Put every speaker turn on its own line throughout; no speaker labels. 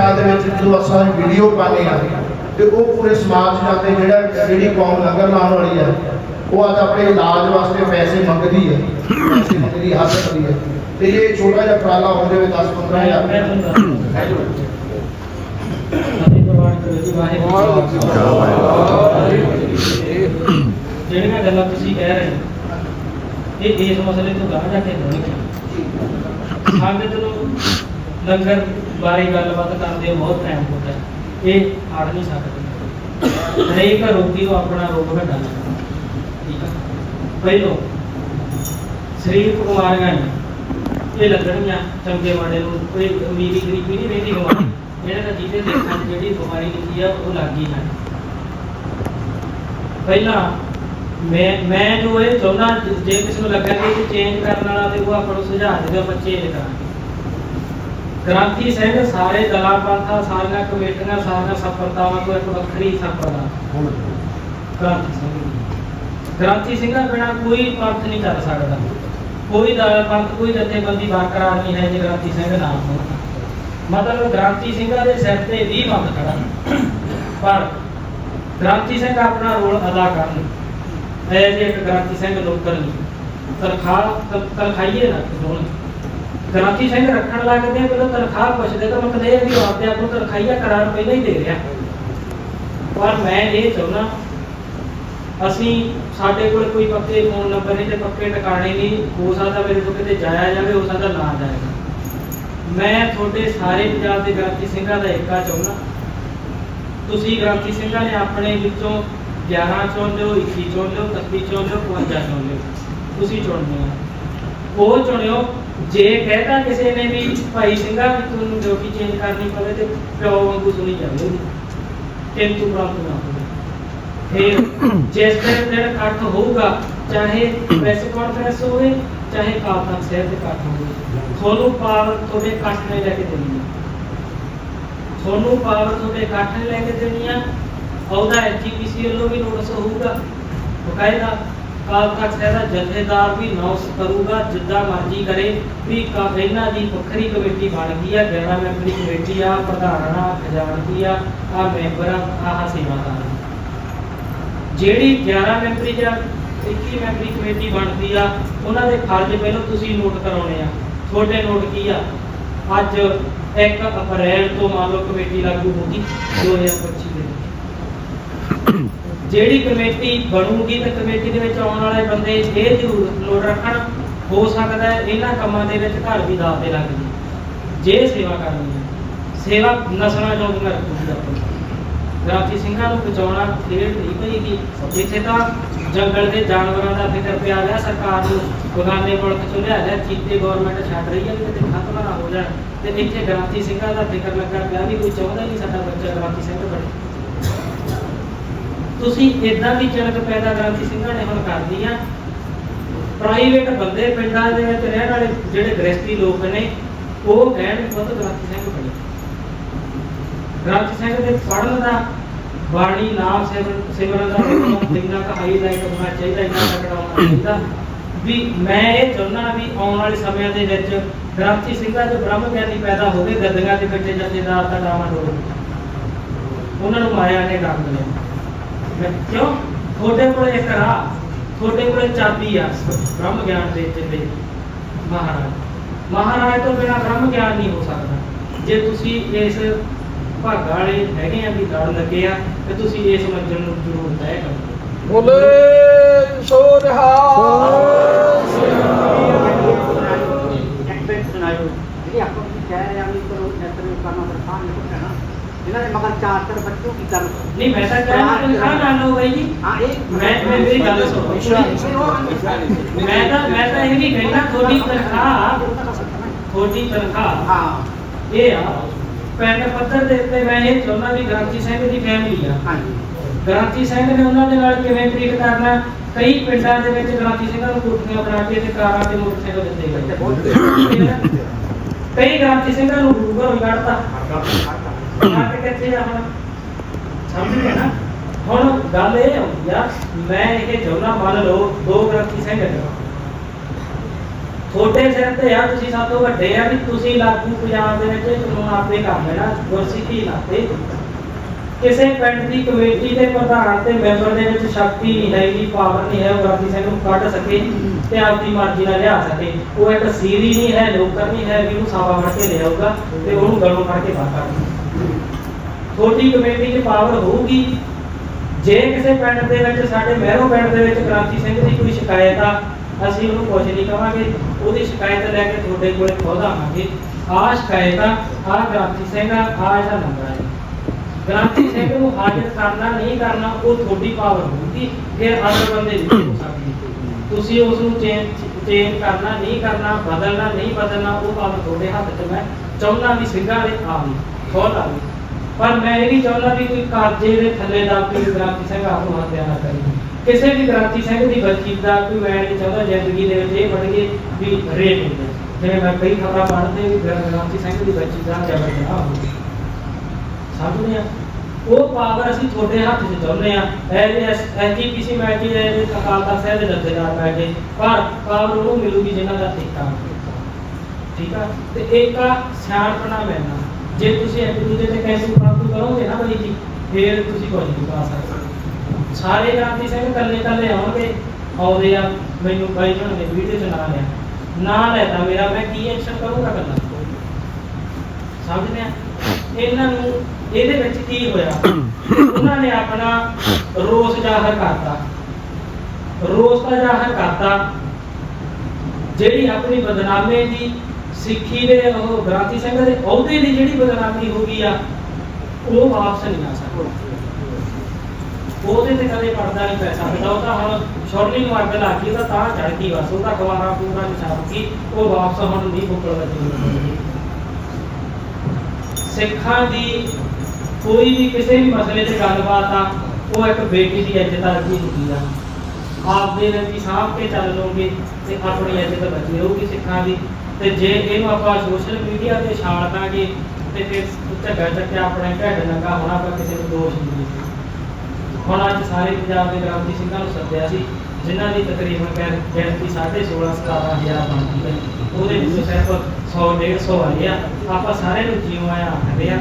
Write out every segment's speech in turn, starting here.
ਪਿਆਰ ਦੇ ਵਿੱਚ ਜਦੋਂ ਅਸਾਂ ਵੀਡੀਓ ਪਾਉਂਦੇ ਆ, ਤੇ ਉਹ ਪੂਰੇ ਸਮਾਜ ਜਾਂਦੇ ਜਿਹੜਾ ਜਿਹੜੀ ਕੌਮ ਲੰਗਰ ਲਾਉਣ ਵਾਲੀ ਆ, ਉਹ ਅੱਜ ਆਪਣੇ ਇਲਾਜ ਵਾਸਤੇ ਪੈਸੇ ਮੰਗਦੀ ਹੈ ਪੈਸੇ ਮੰਗਦੀ ਹੱਥ ਕਰਦੀ ਹੈ ਤੇ ਇਹ ਛੋਟਾ ਜਿਹਾ ਉਪਰਾਲਾ ਹੁੰਦੇ ਹੋਏ 10 15000
ਮੈਂ ਜਿਹੜੀਆਂ ਗੱਲਾਂ ਤੁਸੀਂ ਕਹਿ ਰਹੇ ਇਹ ਇਸ ਮਸਲੇ ਤੋਂ ਗਾਹ ਜਾ ਕੇ ਹੋਣਗੀਆਂ। ਸੰਗਤ ਨੂੰ ਲੰਗਰ ਬਾਰੇ ਗੱਲਬਾਤ ਕਰਦੇ ਬਹੁਤ ਟਾਈਮ ਹੋ। ਗਿਆ ਇਹ ਆੜ ਨਹੀਂ ਸਕਦੇ। ਹਰੇਕ ਰੋਗੀ ਨੂੰ ਆਪਣਾ ਰੋਗ ਵੱਡਾ ਲੱਗਦਾ ਠੀਕ ਹੈ ਪਹਿਲੋਂ ਸਰੀਰ ਕੁਮਾਰੀਆਂ ਨੇ ਇਹ ਲੱਗਣੀਆਂ ਚੰਗੇ ਮਾੜੇ ਨੂੰ। ਕੋਈ ਅਮੀਰੀ ਗਰੀਬੀ ਨਹੀਂ ਰਹਿੰਦੀ ਬਿਮਾਰੀ। ਜਿਹੜੇ ਤਾਂ ਜਿਹਦੇ ਦੇਖਣ ਜਿਹੜੀ ਬਿਮਾਰੀ ਲਿਖੀ ਆ, ਉਹ ਲੱਗ ਹੈ ਪਹਿਲਾਂ ਮੈਂ ਮੈਂ ਜੋ ਇਹ ਚਾਹੁੰਦਾ, ਜੇ ਕਿਸੇ ਨੂੰ ਲੱਗਾ ਕਿ ਚੇਂਜ ਕਰਨ ਵਾਲਾ ਤੇ ਉਹ ਆਪਾਂ ਨੂੰ ਸੁਝਾਅ ਦੇ ਬੱਚੇ ਆਪਾਂ ਕਰਾਂਗੇ। ਗ੍ਰਾਂਥੀ ਸਿੰਘ ਸਾਰੇ ਦਲਾਂ ਪੰਥਾਂ ਸਾਰੀਆਂ ਕਮੇਟੀਆਂ ਸਾਰੀਆਂ ਸਫਲਤਾਵਾਂ ਤੋਂ ਇੱਕ ਵੱਖਰੀ ਸਫਲਤਾ ਗ੍ਰਾਂਥੀ ਸਿੰਘ। ਦੀ। ਗ੍ਰਾਂਥੀ ਸਿੰਘਾਂ ਬਿਨਾਂ ਕੋਈ ਪੰਥ ਨਹੀਂ ਚੱਲ ਸਕਦਾ। ਕੋਈ ਦਲ ਪੰਥ ਕੋਈ ਜਥੇਬੰਦੀ ਬਰਕਰਾਰ ਨਹੀਂ ਹੈ ਜੇ ਗ੍ਰਾਂਥੀ ਸਿੰਘ ਨਾ ਹੋਣ। ਮਤਲਬ ਗ੍ਰਾਂਥੀ ਸਿੰਘਾਂ ਦੇ ਸਿਰ ਤੇ ਵੀ ਪੰਥ ਖੜਾ। ਪਰ ਗ੍ਰਾਂਥੀ ਸਿੰਘ ਆਪਣਾ ਰੋਲ ਅਦਾ ਕਰਨ। ਐ ਜੇ ਇੱਕ ਗ੍ਰਾਂਥੀ ਸਿੰਘ ਨਹੀਂ। ਤਨਖਾਹ ਤ- ਤਨਖਾਹੀਏ ਨਾ ਹੋਣ ਗ੍ਰਾਂਥੀ ਸਿੰਘ ਰੱਖਣ ਲੱਗਦੇ ਪਹਿਲਾਂ ਤਨਖਾਹ ਪੁੱਛਦੇ ਤਾਂ ਮਤਲਬ ਇਹ ਵੀ ਆਪਦੇ ਆਪ ਨੂੰ ਤਨਖਾਹੀਆ ਕਰਾਰ ਪਹਿਲਾਂ ਹੀ ਦੇ ਰਿਹਾ। ਪਰ ਮੈਂ ਇਹ ਚਾਹੁੰਦਾ, ਅਸੀਂ ਸਾਡੇ ਕੋਲ ਕੋਈ ਪੱਕੇ ਫੋਨ ਨੰਬਰ ਨਹੀਂ ਤੇ ਪੱਕੇ ਟਿਕਾਣੇ ਨਹੀਂ ਹੋ ਸਕਦਾ ਮੇਰੇ ਤੋਂ ਕਿਤੇ ਜਾਇਆ ਜਾਵੇ, ਹੋ ਸਕਦਾ ਨਾ ਜਾਏ ਮੈਂ ਤੁਹਾਡੇ ਸਾਰੇ ਪੰਜਾਬ ਦੇ ਗ੍ਰਾਂਥੀ ਸਿੰਘਾਂ ਦਾ ਏਕਾ ਚਾਹੁੰਦਾ। ਤੁਸੀਂ ਗ੍ਰਾਂਥੀ ਸਿੰਘਾਂ ਨੇ ਆਪਣੇ ਵਿੱਚੋਂ 11 ਚੁਣ ਲਿਓ 21 ਚੁਣ ਲਿਓ 31 ਚੁਣ ਲਿਓ 52 ਚੁਣ ਲਿਓ। ਤੁਸੀਂ ਚੁਣਨੇ ਆ ਉਹ ਚੁਣਿਓ ਜੇ ਕਹਿਤਾ ਕਿਸੇ ਨੇ ਵੀ ਭਾਈ ਸਿੰਘਾਂ ਵੀ ਤੁਹਾਨੂੰ ਡਿਊਟੀ ਚੇਂਜ ਕਰਨੀ ਪਵੇ ਤੇ ਪਿਓ ਵਾਂਗੂ ਸੁਣੀ ਜਾਵੇ ਉਹਦੀ। ਕਿੰਤੂ ਪ੍ਰਾਪਤ ਨਾ ਹੋਵੇ। ਫਿਰ ਜਿਸ ਦਿਨ ਦਿਨ ਇਕੱਠ ਹੋਊਗਾ, ਚਾਹੇ ਪ੍ਰੈਸ ਕਾਨਫਰੰਸ ਹੋਵੇ, ਚਾਹੇ ਕਾਲ ਤੱਕ ਦੇ ਇਕੱਠ ਹੋਵੇ। ਤੁਹਾਨੂੰ ਪਾਵਰ ਤੁਹਾਡੇ ਇਕੱਠ ਨੇ ਲੈ ਕੇ ਦੇਣੀ ਹੈ ਤੁਹਾਨੂੰ ਪਾਵਰ ਤੁਹਾਡੇ ਇਕੱਠ ਨੇ ਲੈ ਕੇ ਦੇਣੀ ਆ ਉਹਦਾ ਐਜੀਪੀਸੀ ਵੱਲੋਂ ਵੀ ਨੋਟਿਸ ਹੋਊਗਾ। ਬਕਾਇਦਾ ਕਾਲ ਤੱਕ ਸ਼ਹਿਰ ਜਥੇਦਾਰ ਵੀ ਅਨਾਉਂਸ ਕਰੂਗਾ, ਜਿੱਦਾਂ ਮਰਜ਼ੀ ਕਰੇ, ਵੀ ਇਹਨਾਂ ਦੀ ਵੱਖਰੀ ਕਮੇਟੀ ਬਣ ਗਈ ਆ 11 ਮੈਂਬਰੀ ਕਮੇਟੀ ਆ, ਪ੍ਰਧਾਨ ਆ, ਖਜ਼ਾਨਚੀ ਆ ਆ ਮੈਂਬਰ ਆ, ਆਹ ਸੇਵਾਦਾਰ ਜਿਹੜੀ 11 ਮੈਂਬਰੀ ਜਾਂ 21 ਮੈਂਬਰੀ ਕਮੇਟੀ ਬਣਦੀ ਆ, ਉਹਨਾਂ ਦੇ ਫਰਜ਼ ਪਹਿਲਾਂ ਤੁਸੀਂ ਨੋਟ ਕਰਾਉਣੇ ਆ। ਤੁਹਾਡੇ ਨੋਟ ਕੀ ਆ? ਅੱਜ 1 ਅਪ੍ਰੈਲ ਤੋਂ ਮੰਨ ਲਓ ਕਮੇਟੀ ਲਾਗੂ ਹੋ ਗਈ 2025 ਦੇ ਵਿੱਚ। ਜਿਹੜੀ ਕਮੇਟੀ ਬਣੂਗੀ ਤੇ ਕਮੇਟੀ ਦੇ ਵਿੱਚ ਆਉਣ ਵਾਲੇ ਬੰਦੇ ਇਹ ਜ਼ਰੂਰ ਨੋਟ ਰੱਖਣ। ਹੋ ਸਕਦਾ ਇਹਨਾਂ ਕੰਮਾਂ ਦੇ ਵਿੱਚ ਘਰ ਵੀ ਦਾਅ ਤੇ ਲੱਗ ਜੇ ਸੇਵਾ ਕਰਨੀ ਹੈ, ਸੇਵਾ ਨਸਲਾਂ ਜੋਗੀਆਂ ਰੱਖੂਗੀ ਆਪਣੀ। ਗ੍ਰਾਂਥੀ ਸਿੰਘਾਂ ਨੂੰ ਬਚਾਉਣਾ ਖੇਡ ਨਹੀਂ ਪਈਗੀ। ਜਿੱਥੇ ਤਾਂ ਜੰਗਲ ਦੇ ਜਾਨਵਰਾਂ ਦਾ ਫਿਕਰ ਪਿਆ ਰਿਹਾ, ਸਰਕਾਰ ਨੂੰ ਬਗਾਨੇ ਮੁਲਕ ਚੋਂ ਲਿਆ ਲਿਆ, ਚੀਤੇ ਗਵਰਨਮੈਂਟ ਛੱਡ ਰਹੀ ਹੈ ਵੀ ਖਤਮ ਨਾ ਹੋ ਜਾਣ। ਤੇ ਇੱਥੇ ਗ੍ਰਾਂਥੀ ਸਿੰਘਾਂ ਦਾ ਫਿਕਰ ਲੱਗਾ ਪਿਆ ਵੀ ਕੋਈ ਚਾਹੁੰਦਾ ਨਹੀਂ ਸਾਡਾ ਬੱਚਾ ਗ੍ਰਾਂਥੀ ਸਿੰਘ ਬਣੇ। ਤੁਸੀਂ ਇਦਾਂ ਦੀ ਚਲਕ ਪੈਦਾ ਗ੍ਰਾਂਥੀ ਸਿੰਘਾਂ ਨੇ ਹੁਣ ਕਰਦੀ ਆ। ਪ੍ਰਾਈਵੇਟ ਬੰਦੇ ਪਿੰਡਾਂ ਦੇ ਵਿੱਚ ਰਹਿਣ ਵਾਲੇ ਜਿਹੜੇ ਗ੍ਰਸਤੀ ਲੋਕ ਨੇ, ਉਹ ਕਹਿਣ ਬਹੁਤ ਗ੍ਰਾਂਥੀ ਸਿੰਘ ਬਣੇ। ਗ੍ਰੰਥ ਸਿੰਘ ਦੇ ਪੜਨ ਦਾ ਬਾਣੀ ਨਾਮ ਸਿਮਰਨ ਸਿਮਰਨ ਦਾ ਦਿਨਾਂ ਕਾ ਹਾਈਲਾਈਟ ਹੋਣਾ ਚਾਹੀਦਾ, ਇੰਨਾ ਤਕੜਾ ਹੋਣਾ ਚਾਹੀਦਾ। ਵੀ ਮੈਂ ਇਹ ਚਾਹੁੰਦਾ ਵੀ ਆਉਣ ਵਾਲੇ ਸਮਿਆਂ ਦੇ ਵਿੱਚ ਗ੍ਰੰਥੀ ਸਿੰਘਾਂ ਦੇ ਬ੍ਰਹਮ ਗਿਆਨੀ ਪੈਦਾ ਹੋਵੇ, ਗੱਦੀਆਂ ਦੇ ਵਿੱਚ ਜਥੇਦਾਰ ਦਾ ਨਾਮ ਡੋਲ ਉਹਨਾਂ ਨੂੰ ਮਾਇਆ ਨੇ ਡੰਗ ਲਿਆ। ਕਿਉਂ? ਤੁਹਾਡੇ ਕੋਲ ਇੱਕ ਰਾਹ ਤੁਹਾਡੇ ਕੋਲ ਚਾਬੀ ਆ ਬ੍ਰਹਮ ਗਿਆਨ ਦੇ ਜਿੱਤੇ ਮਹਾਰਾਜ ਮਹਾਰਾਜ ਤੋਂ ਬਿਨਾ ਬ੍ਰਹਮ ਗਿਆਨ ਨਹੀਂ ਹੋ ਸਕਦਾ। ਜੇ ਤੁਸੀਂ ਇਸ ਭਾਗਾਂ ਵਾਲੇ ਹੈਗੇ ਆ ਵੀ ਲੜ ਲੱਗੇ ਆ ਤੇ ਤੁਸੀਂ ਇਸ ਮੰਜ਼ਿਲ ਨੂੰ ਜ਼ਰੂਰ ਤੈਅ ਕਰੋ।
ਬੋਲੇ ਸੋ ਰਹਾ
ਇੱਕ ਮਿੰਟ ਸੁਣਾਇਓ। ਜਿਹੜੀ ਆਪਾਂ ਕਹਿ ਰਹੇ ਆ ਵੀ ਕਰੋ ਨਤਰ ਕਰਨਾ ਪਰ ਸਾਹ ਨਹੀਂ ਪੁੱਛਣਾ ਇਹਨਾਂ ਦੇ ਮਗਰ ਚਾਰ ਚਾਰ ਬੱਚੋ ਕੀ ਕਰਨ
ਨਹੀਂ ਮੈਂ ਤਾਂ ਕਹਿਣਾ ਤੁਸੀਂ ਖਾਣ ਨਾ ਲਓ ਬਾਈ ਜੀ
ਹਾਂ ਇਹ
ਮੈਂ ਮੈਂ ਮੇਰੀ ਗੱਲ ਸੁਣੋ ਮੈਂ ਤਾਂ ਮੈਂ ਤਾਂ ਇਹ ਵੀ ਕਹਿਣਾ ਤੁਹਾਡੀ ਤਨਖਾਹ ਤੁਹਾਡੀ ਤਨਖਾਹ
ਹਾਂ
ਇਹ ਆ ਪਿੰਡ ਪੱਧਰ ਦੇ ਉੱਤੇ ਮੈਂ ਇਹ ਚਾਹੁੰਦਾ ਵੀ ਗ੍ਰਾਂਥੀ ਸਿੰਘ ਦੀ ਫੈਮਿਲੀ ਆ
ਹਾਂਜੀ
ਗ੍ਰਾਂਥੀ ਸਿੰਘ ਨੇ ਉਹਨਾਂ ਦੇ ਨਾਲ ਕਿਵੇਂ ਟ੍ਰੀਟ ਕਰਨਾ? ਕਈ ਪਿੰਡਾਂ ਦੇ ਵਿੱਚ ਗ੍ਰਾਂਥੀ ਸਿੰਘਾਂ ਨੂੰ ਕੋਠੀਆਂ ਬਣਾ ਕੇ ਤੇ ਕਾਰਾਂ ਤੇ ਮੋਟਰਸਾਈਕਲ ਦਿੱਤੇ ਗਏ। ਕਈ ਗ੍ਰਾਂਥੀ ਸਿੰਘਾਂ ਨੂੰ ਰੂਬਰ ਹੁਣ ਸਮਝ ਗਏ ਨਾ ਹੁਣ ਗੱਲ ਇਹ ਆਉਂਦੀ ਆ, ਮੈਂ ਇਹ ਚਾਹੁੰਦਾ ਮੰਨ ਲਓ, ਦੋ ਗ੍ਰਾਂਥੀ ਸਿੰਘ ਨੇ। ਛੋਟੇ ਸਿਰ ਤੇ ਆ, ਤੁਸੀਂ ਸਭ ਤੋਂ ਵੱਡੇ ਆ ਵੀ ਤੁਸੀਂ ਲਾਗੂ ਪੰਜਾਬ ਦੇ ਵਿੱਚ ਇਹ ਕਾਨੂੰਨ ਆਪੇ ਕਰ ਲੈਣਾ, ਗੁਰਸਿੱਖੀ ਨਾਤੇ ਕਿਸੇ ਪਿੰਡ ਦੀ ਕਮੇਟੀ ਦੇ ਪ੍ਰਧਾਨ ਤੇ ਮੈਂਬਰ ਦੇ ਵਿੱਚ ਸ਼ਕਤੀ ਨਹੀਂ ਹੈਗੀ ਪਾਵਰ ਨਹੀਂ ਹੈ, ਉਹ ਗ੍ਰਾਂਤੀ ਸਿੰਘ ਨੂੰ ਕੱਢ ਸਕੇ ਤੇ ਆਪਦੀ ਮਰਜ਼ੀ ਨਾਲ ਲਿਆ ਸਕੇ। ਉਹ ਇੱਕ ਸੀਰੀ ਨਹੀਂ ਹੈ, ਨੌਕਰ ਨਹੀਂ ਹੈ, ਵੀ ਉਹਨੂੰ ਸਾਵਾ ਫੜ ਕੇ ਲਿਆਊਗਾ ਤੇ ਉਹਨੂੰ ਗਲੋਂ ਫੜ ਕੇ ਬਾਹਰ ਕੱਢ ਛੋਟੀ ਕਮੇਟੀ 'ਚ ਪਾਵਰ ਹੋਊਗੀ। ਜੇ ਕਿਸੇ ਪਿੰਡ ਦੇ ਵਿੱਚ, ਸਾਡੇ ਮਹਿਰੋ ਪਿੰਡ ਦੇ ਵਿੱਚ ਕ੍ਰਾਂਤੀ ਸਿੰਘ ਦੀ ਕੋਈ ਸ਼ਿਕਾਇਤ ਆ, ਅਸੀਂ ਉਹਨੂੰ ਕੁਝ ਨਹੀਂ ਕਵਾਂਗੇ। ਉਹਦੀ ਸ਼ਿਕਾਇਤ ਲੈ ਕੇ ਤੁਹਾਡੇ ਕੋਲੇ ਖੁਦ ਆਵਾਂਗੇ। ਆਹ ਸ਼ਿਕਾਇਤ ਆ, ਆਹ ਕ੍ਰਾਂਤੀ ਸਿੰਘ ਆ, ਆਹ ਇਹਦਾ ਨੰਬਰ ਹੈ ਕ੍ਰਾਂਤੀ ਸਿੰਘ ਨੂੰ ਹਾਜ਼ਰ ਕਰਨਾ ਨਹੀਂ ਕਰਨਾ, ਉਹ ਤੁਹਾਡੀ ਪਾਵਰ ਹੋਊਗੀ। ਫਿਰ ਅਦਰ ਬੰਦੇ ਨਹੀਂ ਹੋ ਸਕਦੀ ਤੁਸੀਂ ਉਸ ਨੂੰ ਚੇਂਜ ਚੇਂਜ ਕਰਨਾ ਨਹੀਂ ਕਰਨਾ, ਬਦਲਣਾ ਨਹੀਂ ਬਦਲਣਾ, ਉਹ ਪਾਵਰ ਤੁਹਾਡੇ ਹੱਥ 'ਚ ਮੈਂ ਚਾਹੁੰਦਾ ਵੀ ਸਿੰਘਾਂ ਦੇ ਆਵੀ ਖੁਦ ਆਵੀ ਪਰ ਮੈਂ ਇਹ ਵੀ ਚਾਹੁੰਦਾ ਵੀ ਕੋਈ ਕਾਰਜੇ ਦੇ ਥੱਲੇ ਦਾ ਕੋਈ ਗ੍ਰਾਂਤੀ ਸਿੰਘ ਆਪ ਨੂੰ ਹੱਥਿਆ ਨਾ ਕਰੇ। ਕਿਸੇ ਵੀ ਗ੍ਰਾਂਤੀ ਸਿੰਘ ਦੀ ਬੱਚੀ ਦਾ ਕੋਈ ਮੈਂ ਨਹੀਂ ਚਾਹੁੰਦਾ, ਜ਼ਿੰਦਗੀ ਦੇ ਵਿੱਚ ਇਹ ਬਣ ਗਏ ਵੀ ਰੇਪ ਹੋ ਜਾਏ ਜਿਵੇਂ ਮੈਂ ਕਈ ਖਬਰਾਂ ਪੜ੍ਹਦੇ ਵੀ ਗ੍ਰਾ- ਗ੍ਰਾਂਤੀ ਸਿੰਘ ਦੀ ਬੱਚੀ ਦਾ ਜਬਰ ਜਨਾਹ ਹੋ ਗਿਆ। ਸਮਝਦੇ ਆ? ਉਹ ਪਾਵਰ ਅਸੀਂ ਤੁਹਾਡੇ ਹੱਥ 'ਚ ਚਾਹੁੰਦੇ ਆ। ਐਸ ਐਸਜੀਪੀਸੀ ਮੈਂ ਕੀ ਹੈ ਇਹ ਅਕਾਲ ਤਖਤ ਸਾਹਿਬ ਦੇ ਜਥੇਦਾਰ ਬੈਠੇ ਪਰ ਪਾਵਰ ਉਹਨੂੰ ਮਿਲੂਗੀ ਜਿਨ੍ਹਾਂ ਦਾ ਠੇਕਾ। ਠੀਕ ਆ? ਤੇ ਇੱਕ ਆ ਸਿਆਣਪਣਾ ਮੈਨਾ ਜੇ ਤੁਸੀਂ ਇੱਕ ਦੂਜੇ ਤੇ ਕੈਸੀ ਪ੍ਰਾਪਤ ਕਰੋਗੇ ਨਾ ਬਈ ਜੀ, ਫਿਰ ਤੁਸੀਂ ਕੁਝ ਨਹੀਂ ਪਾ ਸਕਦੇ। ਸਾਰੇ ਗ੍ਰਾਂਤੀ ਸਿੰਘ ਇਕੱਲੇ ਇਕੱਲੇ ਆਉਣਗੇ, ਆਉਂਦੇ ਆ, ਮੈਨੂੰ ਬਾਈ ਜਣ ਨੇ ਵੀਡੀਓ ਚ ਨਾਂ ਲਿਆ। ਨਾਂ ਲੈਤਾ ਮੇਰਾ, ਮੈਂ ਕੀ ਐਕਸ਼ਨ ਕਰੂੰਗਾ ਕੱਲਾ ਸਮਝਦੇ ਆ? ਇਹਨਾਂ ਨੂੰ, ਇਹਦੇ ਵਿੱਚ ਕੀ ਹੋਇਆ? ਉਹਨਾਂ ਨੇ ਆਪਣਾ ਰੋਸ ਜ਼ਾਹਰ ਕਰਤਾ। ਰੋਸ ਦਾ ਜ਼ਾਹਰ ਕਰਤਾ। ਜਿਹੜੀ ਆਪਣੀ ਬਦਨਾਮੀ ਦੀ ਸਿੱਖੀ ਦੇ, ਉਹ ਗ੍ਰਾਂਤੀ ਸਿੰਘ ਦੇ ਅਹੁਦੇ ਦੀ ਜਿਹੜੀ ਬਦਨਾਮੀ ਹੋ ਗਈ ਆ, ਉਹ ਵਾਪਸ ਨਹੀਂ ਆ ਸਕਦੀ। ਉਹਦੇ ਤੇ ਕਦੇ ਪੜਦਾ ਨਹੀਂ ਪੈ ਸਕਦਾ ਉਹ ਤਾਂ ਹੁਣ ਸ਼ੌਰਲੀ ਨੂੰ ਅੱਗ ਲੱਗ ਗਈ ਤਾਂ ਤਾਂ ਚੜ ਗਈ ਉਹ ਤਾਂ ਖਵਾਰਾ ਪੂਰਾ ਨਹੀਂ ਛੱਡ ਉਹ ਵਾਪਸ ਹੁਣ ਨਹੀਂ ਬੁੱਕਲ ਲੱਗੀ। ਸਿੱਖਾਂ ਦੀ ਕੋਈ ਵੀ ਕਿਸੇ ਵੀ ਮਸਲੇ ਤੇ ਗੱਲਬਾਤ ਆ, ਉਹ ਇੱਕ ਬੇਟੀ ਦੀ ਇੱਜ਼ਤ ਵਰਗੀ ਹੁੰਦੀ ਆ। ਆਪਦੇ ਨਾਲ ਵੀ ਸਾਂਭ ਕੇ ਚੱਲ ਲੋਗੇ ਤੇ ਆਪਣੀ ਇੱਜ਼ਤ ਬਚੀ ਰਹੂਗੀ ਸਿੱਖਾਂ ਦੀ ਤੇ ਜੇ ਇਹਨੂੰ ਆਪਾਂ ਸੋਸ਼ਲ ਮੀਡੀਆ ਤੇ ਛਾੜ ਦਾਂਗੇ ਤੇ ਫਿਰ ਝੱਗਾ ਚੱਕਿਆ ਆਪਣੇ ਢਿੱਡ ਨੰਗਾ ਹੋਣਾ ਪਰ ਕਿਸੇ ਨੂੰ ਦੋਸ਼ ਨਹੀਂ ਹੁਣ ਅੱਜ ਸਾਰੇ ਪੰਜਾਬ ਦੇ ਗ੍ਰਾਂਤੀ ਸਿੰਘਾਂ ਨੂੰ ਸੱਦਿਆ ਸੀ, ਜਿਨ੍ਹਾਂ ਦੀ ਤਕਰੀਬਨ ਕਹਿ ਗਿਣਤੀ 16.5 17000 ਬਣਦੀ ਹੈ। ਉਹਦੇ ਵਿੱਚ ਸਿਰਫ 100 150 ਆਏ ਆ। ਆਪਾਂ ਸਾਰੇ ਨੂੰ ਜਿਉਂ ਆਇਆ ਆਖਦੇ ਆ,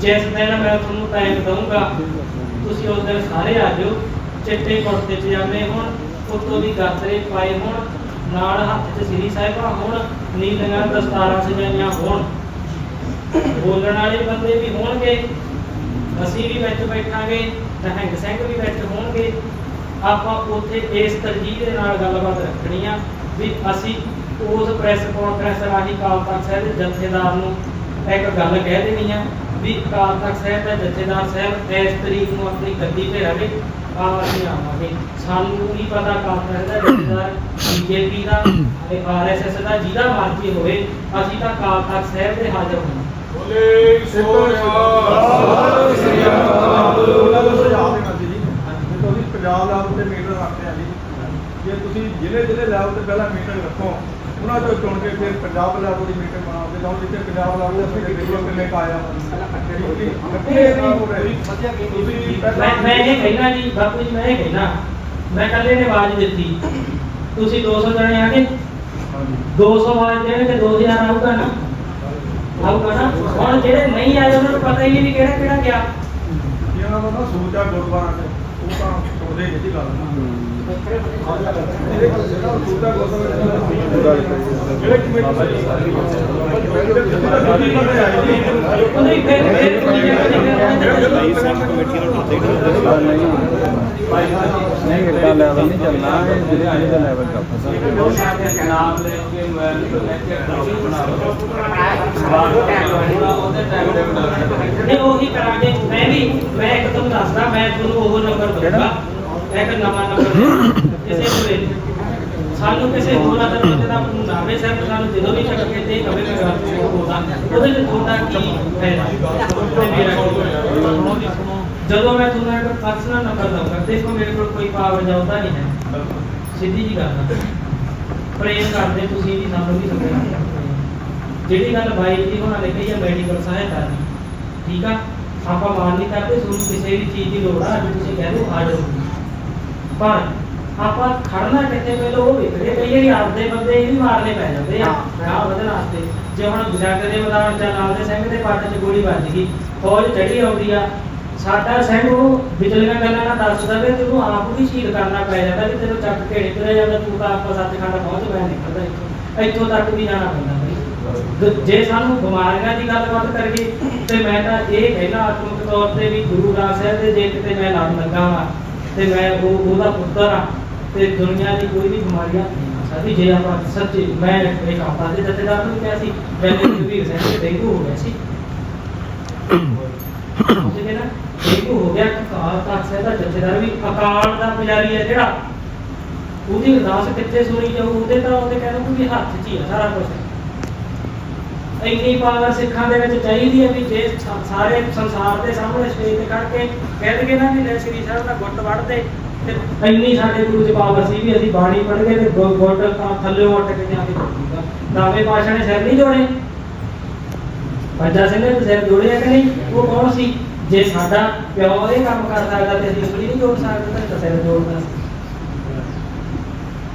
ਜਿਸ ਦਿਨ ਮੈਂ ਤੁਹਾਨੂੰ ਟਾਈਮ ਦਊਂਗਾ, ਤੁਸੀਂ ਉਸ ਦਿਨ ਸਾਰੇ ਆ ਜਾਓ। ਚਿੱਟੇ ਕੁੜਤੇ ਪਜਾਮੇ ਹੋਣ ਉੱਤੋਂ ਦੀ ਗਾਤਰੇ ਪਾਏ ਹੋਣ ਨਾਲ ਹੱਥ 'ਚ ਸ੍ਰੀ ਸਾਹਿਬਾਂ ਹੋਣ ਨੀਲੀਆਂ ਦਸਤਾਰਾਂ ਸਜਾਈਆਂ ਹੋਣ। ਬੋਲਣ ਵਾਲੇ ਬੰਦੇ ਵੀ ਹੋਣਗੇ, ਅਸੀਂ ਵੀ ਵਿੱਚ ਬੈਠਾਂਗੇ ਨਹਿੰਗ ਸਿੰਘ ਵੀ ਵਿੱਚ ਹੋਣਗੇ। ਆਪਾਂ ਉੱਥੇ ਇਸ ਤਰਜੀਹ ਦੇ ਨਾਲ ਗੱਲਬਾਤ ਰੱਖਣੀ ਆ ਵੀ ਅਸੀਂ ਉਸ ਪ੍ਰੈਸ ਕਾਨਫਰੰਸ ਰਾਹੀਂ ਕਾਲ ਤਖਤ ਸਾਹਿਬ ਦੇ ਜਥੇਦਾਰ ਨੂੰ ਇੱਕ ਗੱਲ ਕਹਿ ਦੇਣੀ ਆ ਵੀ ਕਾਲ ਤਖਤ ਸਾਹਿਬ ਦਾ ਜਥੇਦਾਰ ਸਾਹਿਬ ਇਸ ਤਰੀਕ ਨੂੰ ਆਪਣੀ ਗੱਦੀ ਤੇ ਰਹੇ ਆ ਅਸੀਂ ਆਵਾਂਗੇ। ਸਾਨੂੰ ਨਹੀਂ ਪਤਾ ਕਾਲ ਤਖਤ ਦਾ ਜਥੇਦਾਰ ਬੀਜੇਪੀ ਦਾ ਤੇ ਆਰਐਸਐਸ ਦਾ ਜਿਹਦਾ ਮਰਜ਼ੀ ਹੋਵੇ ਅਸੀਂ ਤਾਂ ਕਾਲ ਤਖਤ ਸਾਹਿਬ ਦੇ ਹਾਜ਼ਰ ਹੋਣਾ
ਬੋਲੇ ਉਹਨਾਂ ਦਾ ਸੁਝਾਅ ਦੇਣਾ ਜੀ ਜੀ ਪੰਜਾਬ ਲੈਵਲ ਤੇ ਮੀਟਰ ਰੱਖਦੇ ਆ ਜੀ। ਜੇ ਤੁਸੀਂ ਜ਼ਿਲ੍ਹੇ ਜ਼ਿਲ੍ਹੇ ਲੈਵਲ ਤੇ ਪਹਿਲਾਂ ਮੀਟਰ ਰੱਖੋ ਉਹਨਾਂ ਚੋਂ ਚੁਣ ਕੇ ਫਿਰ ਪੰਜਾਬ ਲੈਵਲ ਦੀ ਮੀਟਰ ਬਣਾਓ। ਤੇ ਜਾਓ ਜਿੱਥੇ ਪੰਜਾਬ ਲੈਵਲ ਦੇ ਅਸੀਂ ਵੀਡੀਓ ਕਿੰਨੇ ਪਾਇਆ ਕਿਉਂਕਿ ਇਕੱਠੇ ਨਹੀਂ ਹੋ ਰਹੇ ਤੁਸੀਂ
ਮੈਂ ਮੈਂ ਇਹ ਕਹਿਣਾ ਜੀ ਬਾਪੂ ਜੀ ਮੈਂ ਇਹ ਕਹਿਣਾ। ਮੈਂ ਕੱਲੇ ਨੇ ਆਵਾਜ਼ ਦਿੱਤੀ। ਤੁਸੀਂ 200 ਜਣੇ ਆ ਗਏ। 200 ਆਵਾਜ਼ ਦੇਣੇ ਤੇ 2000 ਆਊਗਾ ਨਾ। ਆਊਗਾ ਨਾ। ਹੁਣ ਜਿਹੜੇ ਨਹੀਂ ਆਏ ਉਹਨਾਂ ਨੂੰ ਪਤਾ ਹੀ ਨਹੀਂ ਵੀ ਕਿਹੜਾ ਕਿਹੜਾ ਗਿਆ।
ਇਹਨਾਂ ਦਾ ਸੋਚ ਗੁਰਦੁਆਰਾ ਤੇ। ਉਹ ਤਾਂ ਸੁਣਦੇ ਨਹੀਂ ਜੀ ਗੱਲ।
ਨਹੀਂ ਸੈਂਟ ਲੈਵਲ ਨਹੀਂ ਚੱਲਣਾ ਜਿਹੜੇ ਆਏ ਦਾ ਲੈਵਲ ਚੱਲਦਾ
ਨਾਮ ਲੈ ਕੇ ਮੋਬਾਈਲ ਤੋਂ ਲੈ ਕੇ ਬਣਾ ਨਹੀਂ ਉਹੀ ਕਰਾਂਗੇ। ਮੈਂ ਵੀ ਮੈਂ ਇੱਕ ਤੁਹਾਨੂੰ ਦੱਸਦਾ, ਮੈਂ ਤੁਹਾਨੂੰ ਉਹ ਨੰਬਰ ਦਊਂਗਾ। ਇੱਕ ਨਵਾਂ ਨੰਬਰ ਕਿਸੇ ਨੂੰ ਸਾਨੂੰ ਕਿਸੇ ਹੋਰ ਦਾ ਬੰਦੇ ਦਾ ਫੋਨ ਆਵੇ ਸਾਨੂੰ ਜਦੋਂ ਵੀ ਚੱਕ ਕੇ ਤੇ ਕਵੇ ਮੈਂ ਗੱਲ ਹੋਦਾ ਉਹਦੇ ਵਿੱਚ ਤੁਹਾਡਾ ਕੀ ਫਾਇਦਾ ਜਦੋਂ ਮੈਂ ਤੁਹਾਨੂੰ ਇੱਕ ਪਰਸਨਲ ਨੰਬਰ ਦਊਂਗਾ ਦੇਖੋ ਮੇਰੇ ਕੋਲ ਕੋਈ ਪਾਵਰ ਜਾਉਂਦਾ ਨਹੀਂ ਹੈ। ਸਿੱਧੀ ਜੀ ਗੱਲ ਪ੍ਰੇਮ ਕਰਦੇ ਤੁਸੀਂ ਵੀ ਸਾਨੂੰ ਵੀ ਸਮਝਣਾ ਜਿਹੜੀ ਗੱਲ ਬਾਈ ਜੀ ਹੋਣਾ ਨੇ ਕਹੀ ਹੈ ਮੈਡੀਕਲ ਸਹਾਇਤਾ ਦੀ। ਠੀਕ ਆ? ਆਪਾਂ ਮਾਨ ਨਹੀਂ ਕਰਦੇ, ਤੁਹਾਨੂੰ ਕਿਸੇ ਵੀ ਚੀਜ਼ ਦੀ ਲੋੜ ਆ, ਅੱਜ ਤੁਸੀਂ ਕਹਿ ਦਿਓ, ਆ ਜਾਓ। ਪਰ ਆਪਾਂ ਖੜਨਾ ਕਿੱਥੇ ਪਹਿਲਾਂ ਉਹ ਵੇਖਦੇ ਕਈ ਵਾਰੀ ਆਪਦੇ ਬੰਦੇ ਇਹ ਵੀ ਮਾਰਨੇ ਪੈ ਜਾਂਦੇ ਆ।
ਹਾਂ।
ਰਾਹ ਵਧਣ ਵਾਸਤੇ। ਜੇ ਹੁਣ ਜੱਗ ਦੇ ਮੈਦਾਨ ਚ ਨਾਲ ਦੇ ਸਿੰਘ ਦੇ ਪੱਟ 'ਚ ਗੋਲੀ ਵੱਜ ਗਈ ਫੌਜ ਚੜੀ ਆਉਂਦੀ ਆ। ਸਾਡਾ ਸਿੰਘ ਉਹ ਵਿਚਲੀਆਂ ਗੱਲਾਂ ਨਾਲ ਦੱਸ ਦਵੇ ਤੇ ਉਹਨੂੰ ਆਪ ਵੀ ਸ਼ਹੀਦ ਕਰਨਾ ਪੈ ਜਾਂਦਾ ਵੀ ਤੈਨੂੰ ਚੱਕ ਕੇ ਨਿਕਲਿਆ ਜਾਂਦਾ ਤੂੰ ਤਾਂ ਆਪਾਂ ਸੱਚਖੰਡ ਪਹੁੰਚ ਗਿਆ ਨਿਕਲਦਾ ਇੱਥੋਂ ਇੱਥੋਂ ਤੱਕ ਵੀ ਜਾਣਾ ਪੈਂਦਾ ਜੇ ਸਾਨੂੰ ਬਿਮਾਰੀਆਂ ਦੀ ਗੱਲਬਾਤ ਕਰੀਏ ਤੇ ਮੈਂ ਤਾਂ ਇਹ ਕਹਿਣਾ ਆਤਮਿਕ ਤੌਰ ਤੇ ਵੀ ਗੁਰੂ ਗ੍ਰੰਥ ਸਾਹਿਬ ਦੇ ਜੇ ਕਿਤੇ ਮੈਂ ਲੜ ਲੱਗਾ ਵਾਂ ਤੇ ਮੈਂ ਉਹ ਉਹਦਾ ਪੁੱਤਰ ਆ ਤੇ ਦੁਨੀਆ ਦੀ ਕੋਈ ਵੀ ਬਿਮਾਰੀ ਸਾਡੀ ਜੇ ਆਪਾਂ ਸੱਚੇ ਮੈਂ ਇੱਕ ਆਪਾਂ ਦੇ ਜਥੇਦਾਰ ਨੂੰ ਕਿਹਾ ਸੀ ਮੈਨੂੰ ਕਬੀਰ ਸਿੰਘ ਦੇ ਡੇਂਗੂ ਹੋ ਗਿਆ ਸੀ। ਜਿਹਨੇ ਨਾ? ਡੇਂਗੂ ਹੋ ਗਿਆ ਕਾਲ ਤਖਤ ਸਾਹਿਬ ਦਾ ਜਥੇਦਾਰ ਵੀ ਅਕਾਲ ਦਾ ਪੁਜਾਰੀ ਹੈ ਜਿਹੜਾ। ਉਹਦੀ ਅਰਦਾਸ ਕਿੱਥੇ ਸੁਣੀ ਜਾਊ? ਉਹਦੇ ਤਾਂ ਉਹਦੇ ਕਹਿੰਦੇ ਕਿ ਹੱਥ 'ਚ ਹੀ ਆ ਸਾਰਾ ਕੁਝ ਇੰਨੀ ਪਾਵਰ ਸਿੱਖਾਂ ਦੇ ਵਿੱਚ ਚਾਹੀਦੀ ਹੈ ਵੀ ਜੇ ਸਾਰੇ ਸੰਸਾਰ ਦੇ ਸਾਹਮਣੇ ਸਟੇਜ ਤੇ ਖੜ ਕੇ ਕਹਿ ਨਾ ਵੀ ਲੈ ਸ੍ਰੀ ਸਾਹਿਬ ਦਾ ਗੁੱਟ ਵੜਦੇ ਤੇ ਇੰਨੀ ਸਾਡੇ ਗੁਰੂ ਦੀ ਪਾਵਰ ਸੀ ਵੀ ਅਸੀਂ ਬਾਣੀ ਪੜ੍ਹ ਕੇ ਤੇ ਗੁੱਟ ਥੱਲੇ ਉੱਟ ਕੇ ਜਾ ਕੇ ਦਿੱਤਾ। ਦਾਵੇ ਪਾਸ਼ਾ ਨੇ ਸਿਰ ਨਹੀਂ ਜੋੜੇ। ਪੰਜਾ ਸਿੰਘ ਨੇ ਸਿਰ ਜੋੜਿਆ ਕਿ ਨਹੀਂ? ਉਹ ਕੌਣ ਸੀ? ਜੇ ਸਾਡਾ ਪਿਓ ਇਹ ਕੰਮ ਕਰ ਸਕਦਾ ਤੇ ਅਸੀਂ ਉਂਗਲੀ ਨਹੀਂ ਜੋੜ ਸਕਦੇ ਤਾਂ ਸਿਰ ਜੋੜਦਾ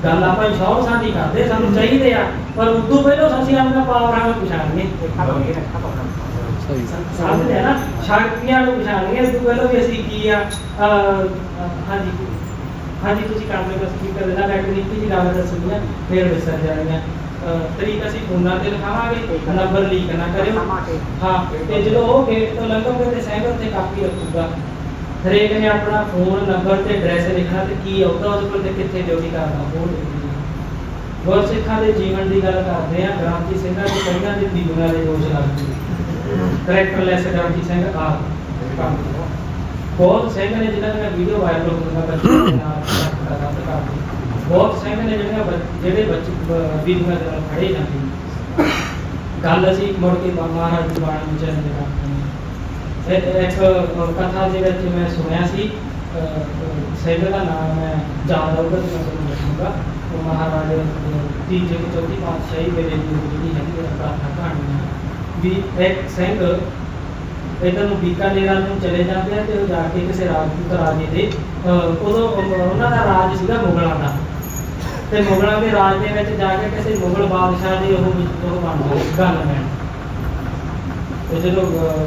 ਗੱਲ ਆਪਾਂ ਸ਼ੌਕ ਸਾਡੀ ਕਰਦੇ ਸਾਨੂੰ ਚਾਹੀਦੇ ਆ। ਪਰ ਉਦੋਂ ਪਹਿਲਾਂ ਅਸੀਂ ਆਪਣਾ ਪਾਵਰਾਂ ਨੂੰ ਪਛਾਣੀਏ। ਸਮਝਦੇ ਆ ਨਾ? ਸ਼ਕਤੀਆਂ ਨੂੰ ਪਛਾਣੀਏ। ਉਸ ਤੋਂ ਪਹਿਲਾਂ ਵੀ ਅਸੀਂ ਕੀ ਆ? ਹਾਂਜੀ। ਹਾਂਜੀ ਤੁਸੀਂ ਸਪੀਕਰ ਦਾ ਮੈਂ ਕੋਈ ਨਿੱਕੀ ਜਿਹੀ ਗੱਲ ਦੱਸਣੀ ਆ। ਫਿਰ ਵਿਸਰ ਜਾਣੀਆਂ ਤਰੀਕ ਅਸੀਂ ਫੋਨਾਂ ਤੇ ਲਿਖਾਵਾਂਗੇ। ਨੰਬਰ ਲੀਕ ਨਾ ਕਰਿਓ।
ਸਮਾਂ ਕੇ
ਹਾਂ ਤੇ ਜਦੋਂ ਉਹ ਗੇਟ ਤੋਂ ਲੰਘੋਗੇ ਤੇ ਕਾਪੀ ਰੱਖੂਗਾ। ਹਰੇਕ ਨੇ ਆਪਣਾ ਫੋਨ, ਨੰਬਰ ਤੇ ਐਡਰੈਸ ਲਿਖਣਾ ਤੇ ਕੀ ਆਉਂਦਾ ਉਹਦੇ ਕੋਲ ਤੇ ਕਿੱਥੇ ਡਿਊਟੀ ਕਰਦਾ ਉਹ ਲਿਖਣੀ ਗੁਰਸਿੱਖਾਂ ਦੇ ਜੀਵਨ ਦੀ ਗੱਲ ਕਰਦੇ ਆ ਗ੍ਰਾਂਤੀ ਸਿੰਘਾਂ ਦੇ ਕਈਆਂ ਦੇ ਦੀਵਾਨਾਂ ਦੇ ਦੋਸ਼ ਲੱਗਦੇ। ਕਰੈਕਟਰਲੈਸ ਗ੍ਰਾਂਤੀ ਸਿੰਘ ਆ ਬਹੁਤ ਸਿੰਘ ਨੇ ਜਿਨ੍ਹਾਂ ਦੀਆਂ ਵੀਡੀਓ ਵਾਇਰਲ ਹੁੰਦੀਆਂ ਬੱਚਿਆਂ ਦੇ ਨਾਲ ਕਰਦਾ ਕਰਦੇ। ਬਹੁਤ ਸਿੰਘ ਨੇ ਜਿਹੜੀਆਂ ਬੱਚ- ਜਿਹੜੇ ਬੱਚੇ ਬ- ਵੀਡੀਓ ਦੇ ਨਾਲ ਖੜੇ ਜਾਂਦੇ ਨੇ। ਗੱਲ ਅਸੀਂ ਮੁੜ ਕੇ ਬਾ- ਮਹਾਰਾਜ ਦੀ ਬਾਣੀ ਵਿੱਚ ਚਰਨ ਦੇ ਕਰਦੇ ਹਾਂ। ਇਹ ਇੱਕ ਕਥਾ ਦੇ ਵਿੱਚ ਮੈਂ ਸੁਣਿਆ ਸੀ ਅ, ਸਿੰਘ ਦਾ ਨਾਮ ਮੈਂ ਯਾਦ ਆਊਗਾ ਤੇ ਮੈਂ ਤੁਹਾਨੂੰ ਦੱਸੂਗਾ। ਉਹ ਮਹਾਰਾਜ ਤੀਜੇ ਤੇ ਚੌਥੀ ਪਾਤਸ਼ਾਹੀ ਵੇਲੇ ਦੀ ਜਿਹੜੀ ਹੈਗੀ ਹੈ ਕਥਾ ਕਹਾਣੀ ਵੀ ਇੱਕ ਸਿੰਘ ਇਧਰ ਨੂੰ ਬੀਕਾਨੇਰ ਨੂੰ ਚਲੇ ਜਾਂਦੇ ਆ ਤੇ ਉਹ ਜਾ ਕੇ ਕਿਸੇ ਰਾਜਪੂਤ ਰਾਜੇ ਦੇ ਉਦੋਂ ਉਹਨਾਂ ਦਾ ਰਾਜ ਸੀਗਾ ਮੁਗਲਾਂ ਦਾ। ਤੇ ਮੁਗਲਾਂ ਦੇ ਰਾਜ ਦੇ ਵਿੱਚ ਜਾ ਕੇ ਕਿਸੇ ਮੁਗਲ ਬਾਦਸ਼ਾਹ ਦੀ ਉਹ ਉਹ ਬਣ ਗਏ ਗਨਮੈਨ ਤੇ ਜਦੋਂ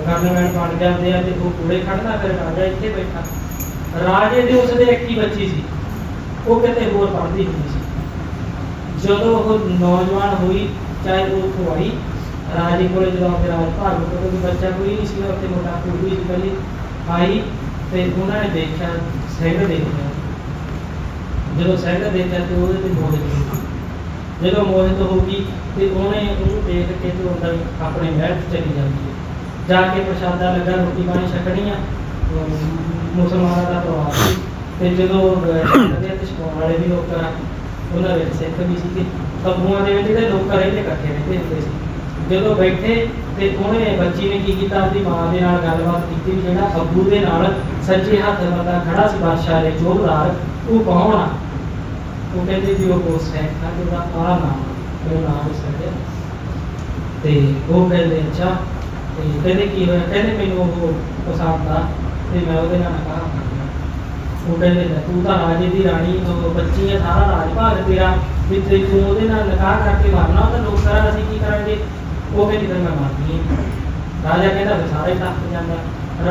ਗਨਮੈਨ ਬਣ ਜਾਂਦੇ ਆ ਤੇ ਉਹ ਕੋਲੇ ਖੜਨਾ ਫਿਰ ਰਾਜਾ ਇੱਥੇ ਬੈਠਾ। ਰਾਜੇ ਦੇ ਉਸਦੇ ਇੱਕ ਹੀ ਬੱਚੀ ਸੀ। ਉਹ ਕਿਤੇ ਹੋਰ ਪੜ੍ਹਦੀ ਹੁੰਦੀ ਸੀ। ਜਦੋਂ ਉਹ ਨੌਜਵਾਨ ਹੋਈ, ਚਾਹੇ ਉਹ ਉੱਥੋਂ ਰਾਜੇ ਕੋਲੇ ਜਦੋਂ ਆਪਣੇ ਰਾਜ ਭਾਗ ਕੋਲ ਕੋਈ ਬੱਚਾ ਕੋਈ ਨਹੀਂ ਸੀ, ਉੱਥੇ ਮੋਟਾ ਕੁੜੀ ਸੀ ਪਹਿਲੀ ਆਈ ਤੇ ਉਹਨਾਂ ਨੇ ਦੇਖਿਆ ਸਿੰਘ ਦੇਖਿਆ। ਜਦੋਂ ਸਿੰਘ ਦੇਖਿਆ ਤੇ ਉਹਦੇ ਤੇ ਮੋਹਿਤ ਹੋ ਜਦੋਂ ਮੋਹਿਤ ਹੋ ਤੇ ਉਹਨੇ ਉਹਨੂੰ ਦੇਖ ਕੇ ਤੇ ਅੰਦਰ ਆਪਣੇ ਮਹਿਲ ਚਲੀ ਜਾਂਦੀ ਹੈ। ਜਾ ਕੇ ਪ੍ਰਸ਼ਾਦਾ ਲੱਗਾ, ਰੋਟੀ ਪਾਣੀ ਛਕਣੀ ਆ ਮੁਸਲਮਾਨਾਂ ਦਾ ਪਰਿਵਾਰ ਸੀ। ਤੇ ਜਦੋਂ ਕਹਿੰਦੇ ਤੇ ਛਕਾਉਣ ਵਾਲੇ ਵੀ ਲੋਕ ਆ, ਉਹਨਾਂ ਵਿੱਚ ਸਿੱਖ ਵੀ ਸੀਗੇ ਤੰਬੂਆਂ ਦੇ ਵਿੱਚ ਜਿਹੜੇ ਲੋਕ ਰਹਿੰਦੇ ਇਕੱਠੇ ਰਹਿੰਦੇ ਹੁੰਦੇ ਸੀ। ਜਦੋਂ ਬੈਠੇ ਤੇ ਉਹਨੇ ਬੱਚੀ ਨੇ ਕੀ ਕੀਤਾ, ਆਪਣੀ ਮਾਂ ਦੇ ਨਾਲ ਗੱਲਬਾਤ ਕੀਤੀ ਵੀ ਜਿਹੜਾ ਅੱਬੂ ਦੇ ਨਾਲ ਸੱਜੇ ਹੱਥ ਬੰਦਾ ਖੜਾ ਸੀ, ਬਾਦਸ਼ਾਹ ਦੇ ਚੋਬਦਾਰ ਉਹ ਕੌਣ ਆ? ਉਹ ਕਹਿੰਦੇ ਉਹ ਕੋਸ ਹੈ ਨਾ ਉਹਦਾ ਆਹ ਨਾਮ ਉਹ ਨਾਮ ਉਸ ਤੇ ਉਹ ਕਹਿੰਦੇ, ਅੱਛਾ, ਤੇ ਕਹਿੰਦੇ ਕੀ ਹੋਇਆ? ਕਹਿੰਦੇ ਮੈਨੂੰ ਉਹ ਪਸੰਦ ਆ ਤੇ ਮੈਂ ਉਹਦੇ ਨਾਲ ਕਹਾ ਉਹ ਕਹਿੰਦੇ ਤੂੰ ਤਾਂ ਰਾਜੇ ਦੀ ਰਾਣੀ, ਉਹ ਬੱਚੀ ਹੈ, ਸਾਰਾ ਰਾਜ ਭਾਗ ਤੇਰਾ ਵੀ ਤੇ ਤੂੰ ਉਹਦੇ ਨਾਲ ਨਿਕਾਹ ਕਰਕੇ ਮਰਨਾ ਉਹ ਤਾਂ ਲੋਕ ਸਾਰਾ ਅਸੀਂ ਕੀ ਕਰਾਂਗੇ? ਉਹ ਕਹਿੰਦੀ ਮੈਂ ਮਰਦੀ ਹਾਂ। ਰਾਜਾ ਕਹਿੰਦਾ, ਫਿਰ ਤੱਕ ਜਾਂਦਾ।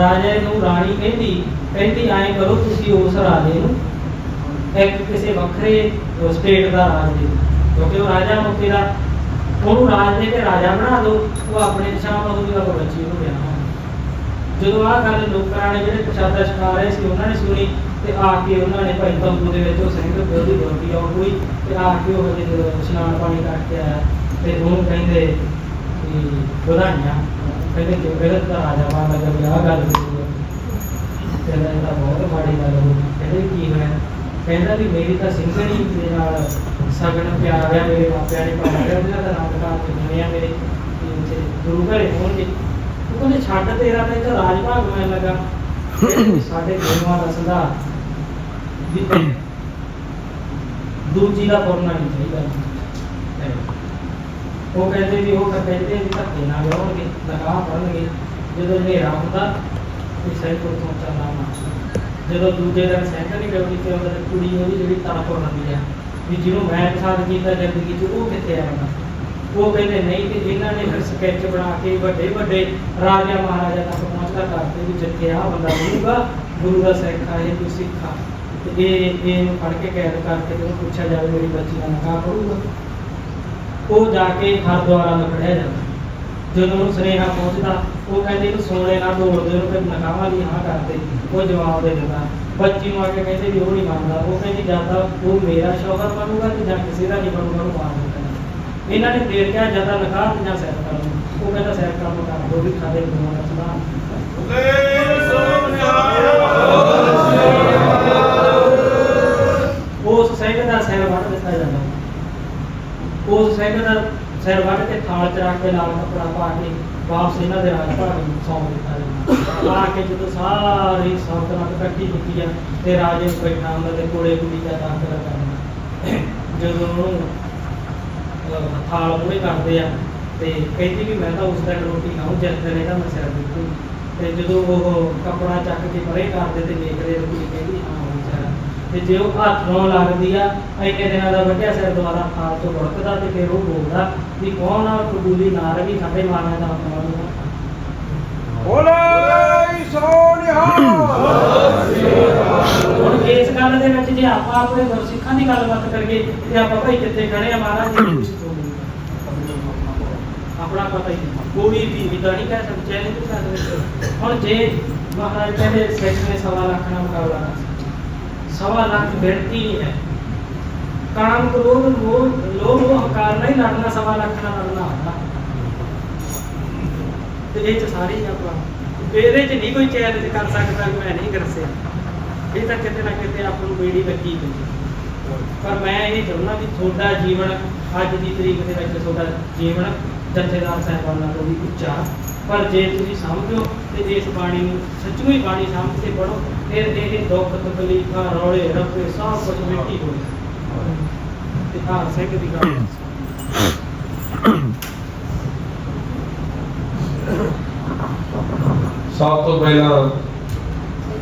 ਰਾਜੇ ਨੂੰ ਰਾਣੀ ਕਹਿੰਦੀ ਕਹਿੰਦੀ, ਐਂ ਕਰੋ, ਤੁਸੀਂ ਉਸ ਰਾਜੇ ਨੂੰ ਇੱਕ ਕਿਸੇ ਵੱਖਰੇ ਸਟੇਟ ਦਾ ਰਾਜ ਦੇ ਦਿਓ। ਕਿਉਂਕਿ ਉਹ ਰਾਜਾ ਮੁਕਤੀ ਦਾ, ਉਹਨੂੰ ਰਾਜ ਦੇ ਕੇ ਰਾਜਾ ਬਣਾ ਦਿਓ ਉਹ ਆਪਣੇ ਨਿਸ਼ਾਨ ਤੋਂ ਵੀ ਉਹ ਬੱਚੀ ਨੂੰ ਵਿਆਹ ਜਦੋਂ ਆਹ ਗੱਲ ਲੋਕਾਂ ਨੇ ਜਿਹੜੇ ਪ੍ਰਸ਼ਾਦਾ ਛਕਾ ਰਹੇ ਸੀ, ਉਹਨਾਂ ਨੇ ਸੁਣੀ ਤੇ ਆ ਕੇ ਉਹਨਾਂ ਨੇ ਭਾਈ ਤੰਬੂ ਦੇ ਵਿੱਚ ਉਹ ਸਿੰਘ ਵਿਰੋਧੀ ਰੋਟੀ ਆਉ ਹੋਈ ਤੇ ਆ ਕੇ ਉਹ ਹਜੇ ਇਸ਼ਨਾਨ ਪਾਣੀ ਕਰਕੇ ਆਇਆ। ਤੇ ਉਹਨੂੰ ਕਹਿੰਦੇ ਵੀ ਵਧਾਈਆਂ, ਕਹਿੰਦੇ ਕਿ ਬਿਰਧ ਦਾ ਰਾਜਾ ਬਣ ਲੱਗਾ ਵੀ ਆਹ ਗੱਲ ਹੋਈ ਹੈ। ਕਹਿੰਦਾ, ਇਹ ਤਾਂ ਬਹੁਤ ਮਾੜੀ ਗੱਲ ਹੋ ਗਈ ਕਹਿੰਦੇ ਵੀ ਕੀ ਹੋਇਆ? ਕਹਿੰਦਾ ਵੀ ਮੇਰੀ ਤਾਂ ਸਿੰਘਣੀ ਦੇ ਨਾਲ ਸਗਨ ਪਿਆਰ ਆ, ਮੇਰੇ ਮਾਪਿਆਂ ਨੇ ਪਾਇਆ ਉਹਦਾ ਦਾ ਨਾਮ ਕਾ ਕੇ ਮੇਰੇ ਵੀ ਗੁਰੂ ਘਰੇ ਹੋਣਗੇ। ਉਹ ਕਹਿੰਦੇ, ਛੱਡ ਤੇਰਾ ਤਾਂ ਰਾਜ ਭਾਗ ਮੈਂ ਲੱਗਾ। ਸਾਡੇ ਗੁਰੂਆਂ ਦਾ ਸੰਧਾ ਵੀ ਦੂਜੀ ਦਾ ਪੁਰਨਾ ਨਹੀਂ ਚਾਹੀਦਾ। ਉਹ ਕਹਿੰਦੇ ਵੀ ਉਹ ਕਹਿੰਦੇ ਵੀ ਧੱਕੇ ਨਾਲ ਵਿਆਹਣਗੇ ਲਗਾ ਪੜਨਗੇ ਜਦੋਂ ਹਨੇਰਾ ਹੁੰਦਾ ਤੇ ਸਹੀ ਤੋਂ ਤੋਂ ਚੱਲਣਾ ਜਦੋਂ ਦੂਜੇ ਦਿਨ ਸੈਂਕਲ ਨਹੀਂ ਤੇ ਉਹਦਾ ਕੁੜੀ ਉਹਦੀ ਜਿਹੜੀ ਤੜਪ ਹੁੰਦੀ ਆ, ਵੀ ਜਿਹਨੂੰ ਮੈਂ ਪਸੰਦ ਕੀਤਾ ਜ਼ਿੰਦਗੀ 'ਚ, ਉਹ ਕਿੱਥੇ ਆਉਣਾ ਉਹ ਕਹਿੰਦੇ ਨਹੀਂ ਤੇ ਇਹਨਾਂ ਨੇ ਫਿਰ ਸਕੈਚ ਬਣਾ ਕੇ ਵੱਡੇ ਵੱਡੇ ਰਾਜਾ ਮਹਾਰਾਜਾ ਤੱਕ ਪਹੁੰਚਦਾ ਕਰਦੇ ਵੀ ਜਿੱਥੇ ਆ ਬੰਦਾ ਹੋਊਗਾ ਗੁਰੂ ਦਾ ਸਿੱਖ ਆ, ਇਹ ਕੋਈ ਸਿੱਖ ਆ। ਤੇ ਇਹ ਇਹਨੂੰ ਫੜ ਕੇ ਕੈਦ ਕਰਕੇ ਤੇ ਪੁੱਛਿਆ ਜਾਵੇ ਮੇਰੀ ਬੱਚੀ ਦਾ ਨਿਕਾਹ ਕਰੂਗਾ ਉਹ ਜਾ ਕੇ ਹਰਦੁਆਰਾ ਨੂੰ ਖੜਿਆ ਜਾਂਦਾ। ਜਦੋਂ ਸੁਨੇਹਾ ਪਹੁੰਚਦਾ, ਉਹ ਕਹਿੰਦੇ ਇਹਨੂੰ ਸੋਨੇ ਨਾਲ ਢੋਲ ਉਹਨੂੰ ਫਿਰ ਨਕਾਹਾਂ ਦੀ ਹਾਂ ਕਰਦੇ ਉਹ ਜਵਾਬ ਦੇ ਦਿੰਦਾ, ਬੱਚੀ ਨੂੰ ਆ ਕੇ ਕਹਿੰਦੇ ਵੀ ਉਹ ਨਹੀਂ ਮੰਨਦਾ। ਉਹ ਕਹਿੰਦੀ, ਜਾਂ ਉਹ ਮੇਰਾ ਸ਼ੌਹਰ ਬਣੂਗਾ ਤੇ ਜਾਂ ਕਿਸੇ ਦਾ ਨਹੀਂ ਬਣੂਗਾ ਉਹ ਮਾਰ ਦਿੱਤਾ। ਇਹਨਾਂ ਨੇ ਫੇਰ ਕਿਹਾ, ਜਾਂ ਨਕਾਹ ਤੇ ਜਾਂ ਸੈਰ ਕਰ ਉਹ ਕਹਿੰਦਾ, ਸੈਰ ਕੰਮ ਕਰ ਦੋ ਵੀ ਖਾਦੇ ਗੁਰੂਆਂ ਦਾ ਉਸ ਸਿੰਘ ਦਾ ਸਿਰ ਵੱਢ ਦਿੱਤਾ ਜਾਂਦਾ। ਉਸ ਸਿੰਘ ਦਾ ਸਿਰ ਵੱਢ ਕੇ ਥਾਲ ਚ ਰੱਖ ਕੇ ਲਾਲ ਕੱਪੜਾ ਪਾ ਕੇ ਵਾਪਸ ਇਹਨਾਂ ਦੇ ਰਾਜ ਭਾਗ ਨੂੰ ਸੌਂਪ ਦਿੱਤਾ ਜਾਂਦਾ ਆ ਕੇ ਜਦੋਂ ਸਾਰੀ ਸੰਤਨਤ ਇਕੱਠੀ ਕੀਤੀ ਆ ਤੇ ਰਾਜੇ ਨੂੰ ਬੈਠਾ ਹੁੰਦਾ ਤੇ ਕੋਲੇ ਕੁੜੀ ਦਾ ਦਾਖਲ ਕਰਨਾ ਜਦੋਂ ਉਹਨੂੰ ਥਾਲ ਮੂਹਰੇ ਕਰਦੇ ਆ ਤੇ ਕਹਿੰਦੀ ਵੀ ਮੈਂ ਤਾਂ ਉਸ ਦਿਨ ਰੋਟੀ ਖਾਉਂ ਜਿਸ ਦਿਨ ਇਹਦਾ ਮੈਂ ਸਿਰ ਦਿੱਤੂ। ਤੇ ਜਦੋਂ ਉਹ ਕੱਪੜਾ ਚੱਕ ਕੇ ਪਰੇ ਕਰਦੇ ਤੇ ਵੇਖਦੇ ਉਹ ਕੁੜੀ ਕਹਿੰਦੀ, ਹਾਂ ਤੇ ਜੇ ਉਹ ਹੱਥ ਨਾਲ ਲੱਗਦੀ ਆ ਇੰਨੇ ਦਿਨਾਂ ਦਾ ਵੱਡਿਆ ਸਿਰ ਦੁਬਾਰਾ ਥਾਲ ਤੋਂ ਵੜਕਦਾ ਤੇ ਫਿਰ ਉਹ ਬੋਲਦਾ ਵੀ ਕੌਣ ਆ ਕਬੂਲੀ ਨਾ ਰਵੀ ਸਾਡੇ ਮਾਰਿਆ ਦਾ ਆਪਣਾ ਨੂੰ
ਬੋਲੇ ਸੋਨਿਹਾ
ਹੁਣ ਇਸ ਗੱਲ ਦੇ ਵਿੱਚ ਜੇ ਆਪਾਂ ਆਪਣੇ ਗੁਰਸਿੱਖਾਂ ਦੀ ਗੱਲਬਾਤ ਕਰੀਏ ਤੇ ਆਪਾਂ ਭਾਈ ਕਿੱਥੇ ਖੜੇ ਆ ਮਹਾਰਾਜ ਜੀ ਆਪਣਾ ਪਤਾ ਹੀ ਨਹੀਂ। ਕੋਈ ਵੀ ਇਦਾਂ ਨਹੀਂ ਕਹਿ ਸਕਦੇ ਚੈਲੰਜ ਨਹੀਂ ਕਰ ਸਕਦੇ। ਹੁਣ ਜੇ ਮਹਾਰਾਜ ਕਹਿੰਦੇ ਸਿੱਖ ਨੇ ਸਵਾ ਲੱਖ ਨਾਲ ਮੁਕਾਬਲਾ ਕਰ ਸਵਾ ਲੱਖ ਗਿਣਤੀ ਨਹੀਂ ਹੈ। ਕਾਮ, ਕ੍ਰੋਧ ਲੋਭ ਲੋਭ ਉਹ ਹੰਕਾਰ ਨਹੀਂ ਲੜਨਾ ਨਾਲ ਲੜਨਾ ਹੁੰਦਾ। ਤੇ ਇਹ ਚ ਸਾਰੀ ਆਪਾਂ ਇਹਦੇ ਚ ਨਹੀਂ ਕੋਈ ਚੈਲੰਜ ਕਰ ਸਕਦਾ ਮੈਂ ਨਹੀਂ ਕਰ ਸਿਆ ਇਹ ਤਾਂ ਕਿਤੇ ਨਾ ਕਿਤੇ ਆਪ ਨੂੰ ਬੇੜੀ ਲੱਗੀ ਹੋਈ ਪਰ ਮੈਂ ਇਹ ਚਾਹੁੰਦਾ ਵੀ ਤੁਹਾਡਾ ਜੀਵਨ ਅੱਜ ਦੀ ਤਰੀਕ ਦੇ ਵਿੱਚ ਤੁਹਾਡਾ ਜੀਵਨ ਜਥੇਦਾਰ ਸਾਹਿਬਾਨਾਂ ਤੋਂ ਵੀ ਉੱਚਾ ਪਰ ਜੇ ਤੁਸੀਂ ਸਮਝੋ ਤੇ ਇਸ ਬਾਣੀ ਨੂੰ ਸੱਚੀ ਬਾਣੀ ਸਮਝ ਕੇ ਪੜੋ ਫਿਰ ਇਹ ਦੁੱਖ, ਤਕਲੀਫਾਂ, ਰੌਲੇ ਰੱਪੇ ਸਭ ਕੁਝ ਮਿੱਟੀ ਹੋ ਤੇ ਹਾਂ ਸਿੰਘ ਦੀ ਗੱਲ
ਸਭ ਤੋਂ ਪਹਿਲਾਂ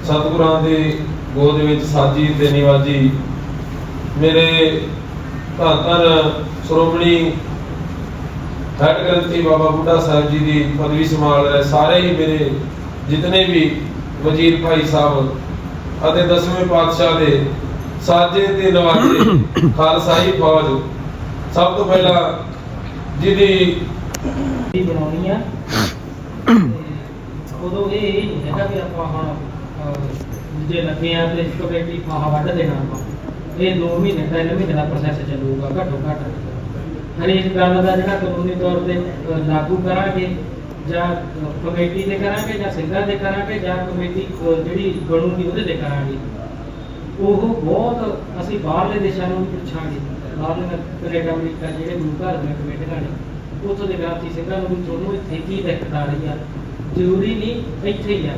ਸਤਿਗੁਰਾਂ ਦੀ ਗੋਦ ਵਿੱਚ ਸਾਜੀ ਤੇ ਨਿਵਾਜੀ ਮੇਰੇ ਧੰਨ ਧੰਨ ਸ਼੍ਰੋਮਣੀ ਹੈਡ ਗ੍ਰੰਥੀ ਬਾਬਾ ਬੁੱਢਾ ਸਾਹਿਬ ਜੀ ਦੀ ਪਦਵੀ ਸੰਭਾਲ ਰਹੇ ਸਾਰੇ ਹੀ ਮੇਰੇ ਜਿਤਨੇ ਵੀ ਵਜ਼ੀਰ ਭਾਈ ਸਾਹਿਬ ਅਤੇ ਦਸਵੇਂ ਪਾਤਸ਼ਾਹ ਦੇ ਸਾਜੇ ਤੇ ਨਵਾਜੇ ਖਾਲਸਾਈ ਫੌਜ ਸਭ ਤੋਂ ਪਹਿਲਾਂ ਜਿਹਦੀ
ਦੀ ਬਣਾਉਣੀ ਆ। ਉਦੋਂ ਇਹ ਨਹੀਂ ਹੈਗਾ ਵੀ ਆਪਾਂ ਹੁਣ ਅਹ, ਜੇ ਲੱਗੇ ਆ ਤੇ ਕਮੇਟੀ ਫਾਹਾ ਵੱਢ ਦੇਣਾ ਆਪਾਂ। ਇਹ 2 ਮਹੀਨੇ ਤਿੰਨ ਮਹੀਨੇ ਦਾ ਪ੍ਰੋਸੈਸ ਚੱਲੂਗਾ ਘੱਟੋ ਘੱਟ। ਹਰੇਕ ਗੱਲ ਦਾ ਜਿਹੜਾ ਕਾਨੂੰਨੀ ਤੌਰ ਤੇ ਲਾਗੂ ਕਰਾਂਗੇ ਜਾਂ ਕਮੇਟੀ ਦੇ ਕਰਾਂਗੇ ਜਾਂ ਸਿੰਘਾਂ ਦੇ ਕਰਾਂਗੇ ਜਾਂ ਕਮੇਟੀ ਜਿਹੜੀ ਬਣੂਗੀ ਉਹਦੇ ਤੇ ਕਰਾਂਗੇ। ਉਹ ਬਹੁਤ ਅਸੀਂ ਬਾਹਰਲੇ ਦੇਸ਼ਾਂ ਨੂੰ ਵੀ ਪੁੱਛਾਂਗੇ। ਬਾਹਰਲੇ ਕੈਨੇਡਾ, ਅਮਰੀਕਾ ਜਿਹੜੇ ਗੁਰੂ ਘਰ ਦੀਆਂ ਕਮੇਟੀਆਂ ਨੇ ਉੱਥੋਂ ਦੇ ਗ੍ਰਾਂਤੀ ਸਿੰਘਾਂ ਨੂੰ ਵੀ ਤੁਹਾਨੂੰ ਇੱਥੇ ਕੀ ਦਿੱਕਤ ਆ ਰਹੀ ਆ? ਜ਼ਰੂਰੀ ਨਹੀਂ ਇੱਥੇ ਹੀ ਆ।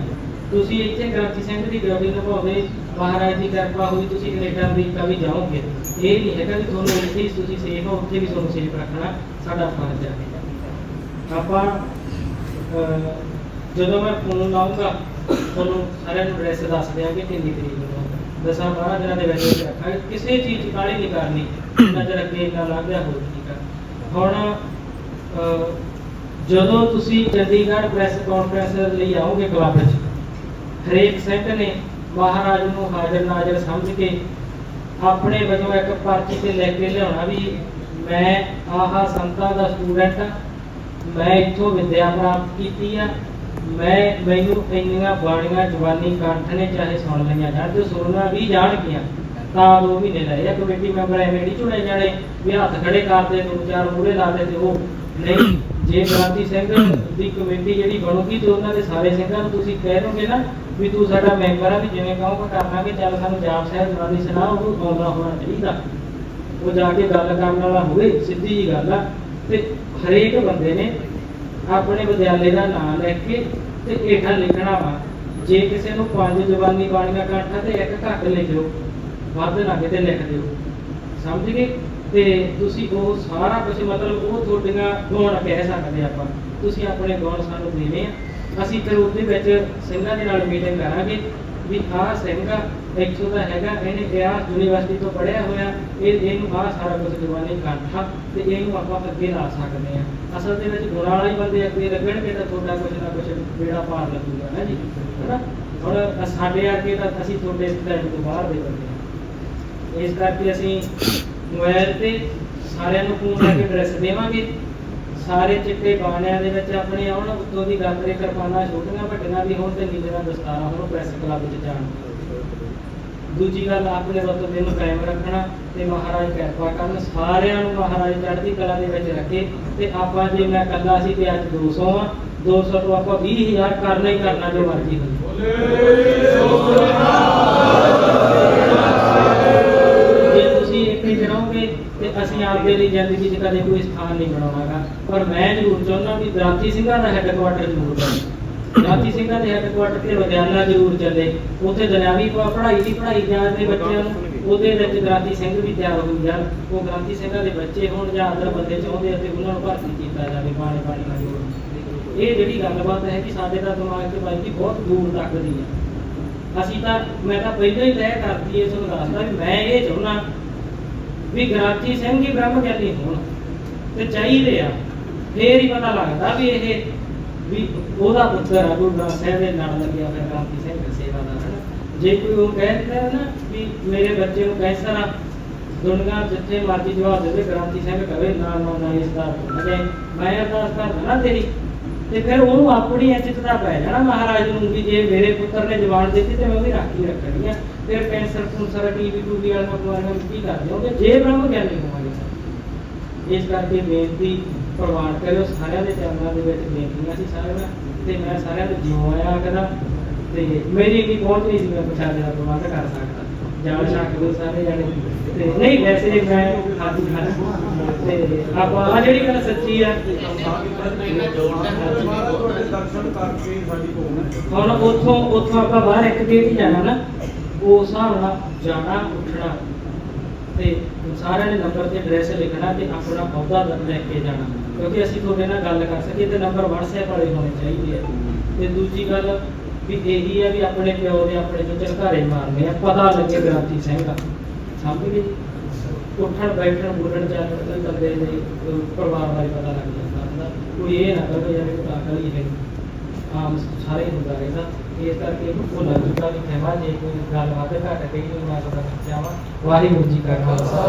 ਤੁਸੀਂ ਇੱਥੇ ਗ੍ਰਾਂਤੀ ਸਿੰਘ ਦੀ ਡਿਊਟੀ ਨਿਭਾਉਂਦੇ ਮਹਾਰਾਜ ਦੀ ਕਿਰਪਾ ਹੋਈ ਤੁਸੀਂ ਕੈਨੇਡਾ, ਅਮਰੀਕਾ ਵੀ ਜਾਓਗੇ। ਇਹ ਨਹੀਂ ਹੈਗਾ ਵੀ ਤੁਹਾਨੂੰ ਇੱਥੇ ਹੀ ਤੁਸੀਂ ਸੇਫ ਹੋ, ਉੱਥੇ ਵੀ ਤੁਹਾਨੂੰ ਸੇਫ ਰੱਖਣਾ ਸਾਡਾ ਫਰਜ਼ ਹੈ। ਆਪਾਂ ਜਦੋਂ ਮੈਂ ਫੋਨ ਲਾਉਂਗਾ ਤੁਹਾਨੂੰ ਸਾਰਿਆਂ ਨੂੰ ਐਡਰੈਸ ਦੱਸ ਦਿਆਂਗੇ ਕਿੰਨੀ ਤਰੀਕ ਨੂੰ ਦਸਾਂ ਬਾਰਾਂ ਦਿਨਾਂ ਦੇ ਵਿੱਚ ਰੱਖਾਂਗੇ, ਕਿਸੇ ਚੀਜ਼ ਦੀ ਕਾਹਲੀ ਨਹੀਂ ਕਰਨੀ। ਨਜ਼ਰ ਅੱਗੇ ਇੰਨਾ ਲੰਘ ਗਿਆ ਹੋ ਠੀਕ ਆ ਹੁਣ ਜਦੋਂ ਤੁਸੀਂ ਚੰਡੀਗੜ੍ਹ ਪ੍ਰੈਸ ਕਾਨਫਰੰਸ ਲਈ ਆਓਗੇ ਕਲੱਬ 'ਚ ਹਰੇਕ ਸਿੰਘ ਨੇ ਮਹਾਰਾਜ ਨੂੰ ਹਾਜ਼ਰ ਨਾਜ਼ਰ ਸਮਝ ਕੇ ਆਪਣੇ ਵਜੋਂ ਇੱਕ ਪਰਚੀ ਤੇ ਲੈ ਕੇ ਲਿਆਉਣਾ ਵੀ ਮੈਂ ਆਹਾ ਸੰਤਾਂ ਦਾ ਸਟੂਡੈਂਟ ਆ, ਮੈਂ ਇੱਥੋਂ ਵਿਦਿਆ ਪ੍ਰਾਪਤ ਕੀਤੀ ਆ, ਮੈਂ ਮੈਨੂੰ ਇੰਨੀਆਂ ਬਾਣੀਆਂ ਜਵਾਨੀ ਕੰਠ ਨੇ ਚਾਹੇ ਸੁਣ ਲਈਆਂ, ਜਾਂ ਜੋ ਸੁਣਨਾ ਵੀ ਜਾਣਗੀਆਂ, ਤਾਂ ਦੋ ਮਹੀਨੇ ਲਏ ਆ ਕਮੇਟੀ ਮੈਂਬਰ ਐਵੇਂ ਨਹੀਂ ਚੁਣੇ ਜਾਣੇ ਵੀ ਹੱਥ ਖੜੇ ਕਰਦੇ ਦੋ ਚਾਰ ਮੂਹਰੇ ਲਾ ਦੇ ਤੇ ਉਹ ਨਹੀਂ। ਜੇ ਗ੍ਰਾਂਤੀ ਸਿੰਘ ਦੀ ਕਮੇਟੀ ਜਿਹੜੀ ਬਣੂਗੀ ਤੇ ਉਹਨਾਂ ਦੇ ਸਾਰੇ ਸਿੰਘਾਂ ਨੂੰ ਤੁਸੀਂ ਕਹਿ ਨਾ ਵੀ ਤੂੰ ਸਾਡਾ ਮੈਂਬਰ ਆ ਵੀ ਜਿਵੇਂ ਕਹੋਗੇ ਕਰਾਂਗੇ ਚੱਲ ਸਾਨੂੰ ਜਾਪ ਸਾਹਿਬ ਜਵਾਨੀ ਸੁਣਾ, ਉਹਨੂੰ ਆਉਂਦਾ ਹੋਣਾ ਚਾਹੀਦਾ। ਉਹ ਜਾ ਕੇ ਗੱਲ ਕਰਨ ਵਾਲਾ ਹੋਵੇ, ਸਿੱਧੀ ਜੀ ਗੱਲ ਆ। ਤੇ ਹਰੇਕ ਬੰਦੇ ਨੇ ਆਪਣੇ ਵਿਦਿਆਲੇ ਦਾ ਨਾਮ ਲੈ ਕੇ ਤੇ ਹੇਠਾਂ ਲਿਖਣਾ ਵਾ। ਜੇ ਕਿਸੇ ਨੂੰ ਪੰਜ ਜ਼ਬਾਨੀ ਬਾਣੀਆਂ ਕੰਠਾ ਤੇ ਇੱਕ ਘੱਟ ਲਿਖਿਓ, ਵੱਧ ਨਾ ਕਿਤੇ ਲਿਖ ਦਿਓ। ਸਮਝ ਗਏ? ਤੇ ਤੁਸੀਂ ਉਹ ਸਾਰਾ ਕੁਝ ਮਤਲਬ ਉਹ ਤੁਹਾਡੀਆਂ ਗੁਣ ਕਹਿ ਸਕਦੇ ਆਪਾਂ। ਤੁਸੀਂ ਆਪਣੇ ਗੁਣ ਸਾਨੂੰ ਦੇਣੇ ਆ। ਅਸੀਂ ਫਿਰ ਉਹਦੇ ਵਿੱਚ ਸਿੰਘਾਂ ਦੇ ਨਾਲ ਮੀਟਿੰਗ ਕਰਾਂਗੇ ਵੀ ਆਹ ਸਿੰਘ ਇੱਥੋਂ ਦਾ ਹੈਗਾ, ਇਹਨੇ ਗਿਆ ਯੂਨੀਵਰਸਿਟੀ ਤੋਂ ਪੜ੍ਹਿਆ ਹੋਇਆ, ਇਹ ਇਹਨੂੰ ਆਹ ਸਾਰਾ ਕੁਝ ਜਵਾਨੀ ਕੰਠਾ ਤੇ ਇਹਨੂੰ ਆਪਾਂ ਅੱਗੇ ਲਾ ਸਕਦੇ ਆ। ਅਸਲ ਦੇ ਵਿੱਚ ਗੁਣਾਂ ਵਾਲੇ ਬੰਦੇ ਅੱਗੇ ਲੱਗਣਗੇ ਤਾਂ ਤੁਹਾਡਾ ਕੁਝ ਨਾ ਕੁਝ ਬੇੜਾ ਪਾਰ ਲੱਗੂਗਾ ਨਾ ਜੀ? ਹੈਨਾ? ਹੁਣ ਸਾਡੇ ਅੱਗੇ ਤਾਂ ਅਸੀਂ ਤੁਹਾਡੇ ਸਟੈਂਡ ਤੋਂ ਬਾਹਰ ਦੇ ਬੰਦੇ ਹਾਂ ਇਸ ਕਰਕੇ ਅਸੀਂ ਮੋਬਾਈਲ ਤੇ ਸਾਰਿਆਂ ਨੂੰ ਫੋਨ ਕਰਕੇ ਐਡਰੈਸ ਦੇਵਾਂਗੇ ਸਾਰੇ ਚਿੱਟੇ ਬਾਣਿਆਂ ਦੇ ਵਿੱਚ ਆਪਣੇ ਆਉਣ ਉੱਤੋਂ ਦੀ ਗਾਤਰੇ ਕਿਰਪਾਨਾਂ ਛੋਟੀਆਂ ਵੱਡੀਆਂ ਵੀ ਹੋਣ ਤੇ ਨੀਲੇ ਦਾ ਹੋਣ ਪ੍ਰੈਸ ਕਲੱਬ ਵਿੱਚ ਜਾਣ ਦੂਜੀ ਗੱਲ ਆਪਣੇ ਰੋਤ ਦਿਨ ਨੂੰ ਕਾਇਮ ਰੱਖਣਾ ਤੇ ਮਹਾਰਾਜ ਕਿਰਪਾ ਕਰਨ ਸਾਰਿਆਂ ਨੂੰ ਮਹਾਰਾਜ ਚੜ੍ਹਦੀ ਕਲਾ ਦੇ ਵਿੱਚ ਰੱਖੇ ਤੇ ਆਪਾਂ ਜੇ ਮੈਂ ਕੱਲਾ ਸੀ ਤੇ ਅੱਜ 200 ਆ 200 ਤੋਂ ਆਪਾਂ 20000 ਕਰਨਾ ਹੀ ਕਰਨਾ ਜੋ ਮਰਜ਼ੀ ਹੋਵੇ ਜੇ ਕਦੇ ਕੋਈ ਸਥਾਨ ਨਹੀਂ ਬਣਾਉਣਾਗਾ ਪਰ ਮੈਂ ਜ਼ਰੂਰ ਚਾਹੁੰਦਾ ਵੀ ਗ੍ਰਾਂਤੀ ਸਿੰਘਾਂ ਦਾ ਹੈੱਡਕੁਆਟਰ ਜ਼ਰੂਰ ਬਣੇ। ਗ੍ਰਾਂਤੀ ਸਿੰਘਾਂ ਦੇ ਹੈੱਡਕੁਆਟਰ ਤੇ ਵਿਦਿਆਲਾ ਜ਼ਰੂਰ ਚੱਲੇ। ਉੱਥੇ ਦੁਨਿਆਵੀ ਪੜ੍ਹਾਈ ਦੀ ਪੜ੍ਹਾਈ ਜਾਂਦੇ ਬੱਚਿਆਂ ਨੂੰ, ਉਹਦੇ ਵਿੱਚ ਗ੍ਰਾਂਤੀ ਸਿੰਘ ਵੀ ਤਿਆਰ ਹੋ ਜਾਣ ਉਹ ਗ੍ਰਾਂਤੀ ਸਿੰਘਾਂ ਦੇ ਬੱਚੇ ਹੋਣ ਜਾਂ ਅੰਦਰ ਬੰਦੇ ਚਾਹੁੰਦੇ ਆ ਤੇ ਉਹਨਾਂ ਨੂੰ ਭਰਤੀ ਕੀਤਾ ਜਾਵੇ ਪਾਣੀ ਪਾਣੀ ਨਾਲ ਜੋੜ ਇਹ ਜਿਹੜੀ ਗੱਲਬਾਤ ਹੈ ਕਿ ਸਾਡੇ ਦਾ ਦਿਮਾਗ 'ਚ ਬਾਈ ਬਹੁਤ ਦੂਰ ਤੱਕ ਦੀ ਹੈ ਅਸੀਂ ਤਾਂ, ਮੈਂ ਤਾਂ ਪਹਿਲਾਂ ਹੀ ਤੈਅ ਕਰਦੀ ਏ ਤੁਹਾਨੂੰ ਦੱਸਦਾ ਵੀ ਮੈਂ ਇਹ ਚਾਹੁੰਦਾ ਵੀ ਗ੍ਰਾਂਤੀ ਸਿੰਘ ਹੀ ਬ੍ਰਹਮ ਗਿਆਨੀ ਹੋਣ, ਤੇ ਚਾਹੀਦੇ ਆ, ਫੇਰ ਹੀ ਪਤਾ ਲੱਗਦਾ ਵੀ ਇਹ ਵੀ ਉਹਦਾ ਪੁੱਤਰ ਆ, ਗੁਰੂ ਗ੍ਰੰਥ ਸਾਹਿਬ ਦੇ ਨਾਲ ਲੱਗਿਆ ਹੋਇਆ ਗ੍ਰਾਂਤੀ ਸਿੰਘ ਸੇਵਾ ਦਾ ਹੈ ਜੇ ਕੋਈ ਉਹ ਕਹਿ ਨਾ ਵੀ ਮੇਰੇ ਬੱਚੇ ਨੂੰ ਕੈਂਸਰ ਆ ਦੁਨੀਆ ਜਿੱਥੇ ਮਰਜ਼ੀ ਜਵਾਬ ਦੇਵੇ ਗ੍ਰਾਂਤੀ ਸਿੰਘ ਕਵੇ, ਨਾ ਨਾ ਨਾ, ਇਸ ਦਾ ਅਜੇ ਮੈਂ ਅਰਦਾਸ ਕਰਦਾ ਨਾ ਤੇਰੀ, ਤੇ ਫਿਰ ਉਹਨੂੰ ਆਪਣੀ ਇੱਜ਼ਤ ਦਾ ਪੈ ਜਾਣਾ ਮਹਾਰਾਜ ਨੂੰ ਵੀ ਜੇ ਮੇਰੇ ਪੁੱਤਰ ਨੇ ਜਵਾਨ ਦਿੱਤੀ ਤੇ ਮੈਂ ਉਹਦੀ ਰਾਖੀ ਰੱਖਣੀ ਆ। ਫਿਰ ਕੈਂਸਰ ਕੂਸਰ ਟੀਵੀ ਟੂਵੀ ਵਾਲੀਆਂ ਬਿਮਾਰੀਆਂ ਕੀ ਕਰਦੇ ਹੋਗੇ ਜੇ ਬ੍ਰਹਮ ਗਿਆਨੀ ਹੋਵਾਂਗੇ। ਇਸ ਕਰਕੇ ਬੇਨਤੀ ਪ੍ਰਵਾਨ ਕਰਿਓ, ਸਾਰਿਆਂ ਦੇ ਚਰਨਾਂ ਦੇ ਵਿੱਚ ਬੇਨਤੀਆਂ ਸੀ ਸਾਰਿਆਂ ਨਾਲ। ਤੇ ਮੈਂ ਸਾਰਿਆਂ ਨੂੰ ਜਿਉਂ ਆਇਆ ਕਰਾਂ। ਤੇ ਮੇਰੀ ਕੀ ਪਹੁੰਚ ਨਹੀਂ ਸੀ, ਮੈਂ ਪਛਾਣ ਦਾ ਪ੍ਰਬੰਧ ਕਰ ਸਕਦਾ। ਜਾਣ ਸਕਦੇ ਸਾਰੇ ਜਾਣੇ। ਤੇ ਨਹੀਂ, ਵੈਸੇ ਮੈਂ ਹਾਥੀ ਖਾਣਾ ਤੇ ਆਪਾਂ ਆਹ ਜਿਹੜੀ ਗੱਲ ਸੱਚੀ ਆ।
ਹੁਣ
ਉੱਥੋਂ ਉੱਥੋਂ ਆਪਾਂ ਬਾਹਰ ਇੱਕ ਡੇਟ ਹੀ ਜਾਣਾ ਨਾ। ਉਸ ਹਿਸਾਬ ਨਾਲ ਜਾਣਾ, ਉੱਠਣਾ ਤੇ ਸਾਰਿਆਂ ਨੇ ਨੰਬਰ ਤੇ ਐਡਰੈਸ ਲਿਖਣਾ ਤੇ ਆਪਣਾ ਅਹੁਦਾ ਲੈ ਕੇ ਜਾਣਾ। ਕਿਉਂਕਿ ਅਸੀਂ ਤੁਹਾਡੇ ਨਾਲ ਗੱਲ ਕਰ ਸਕੀਏ ਤੇ ਨੰਬਰ WhatsApp ਵਾਲੇ ਹੋਣੇ ਚਾਹੀਦੇ ਆ। ਤੇ ਦੂਜੀ ਗੱਲ ਵੀ ਇਹੀ ਹੈ ਵੀ ਆਪਣੇ ਪਿਓ ਦੇ ਆਪਣੇ ਜੋ ਝਲਕਾਰੇ ਮਾਰਨੇ ਆ। ਪਤਾ ਲੱਗੇ ਗ੍ਰਾਂਤੀ ਸਿੰਘ ਦਾ। ਸਮਝ ਗਏ ਉੱਠਣ, ਬੈਠਣ, ਬੋਲਣ, ਚਾਲਣ ਕੋਈ ਬੰਦੇ ਪਰਿਵਾਰ ਬਾਰੇ ਪਤਾ ਲੱਗ ਜਾਂਦਾ। ਕੋਈ ਇਹ ਨਾ ਕਹੇ ਯਾਰ ਇਹ ਤਾਂ ਅਕਲ ਹੀ ਹੈ ਆਮ ਸਾਰੇ ਹੀ ਹੁੰਦਾ ਰਹਿੰਦਾ। ਇਸ ਕਰਕੇ ਉਹ ਲੱਗ ਚੁੱਕਾ ਵੀ ਖੈਮਾ ਜੇ ਕੋਈ ਗੱਲਬਾਤ ਵੱਧ ਘੱਟ ਕਹੀ ਮੈਂ ਤੁਹਾਡਾ ਚਾਹਾਂ ਵਾਹਿਗੁਰੂ ਜੀ ਕਾ ਖਾਲਸਾ।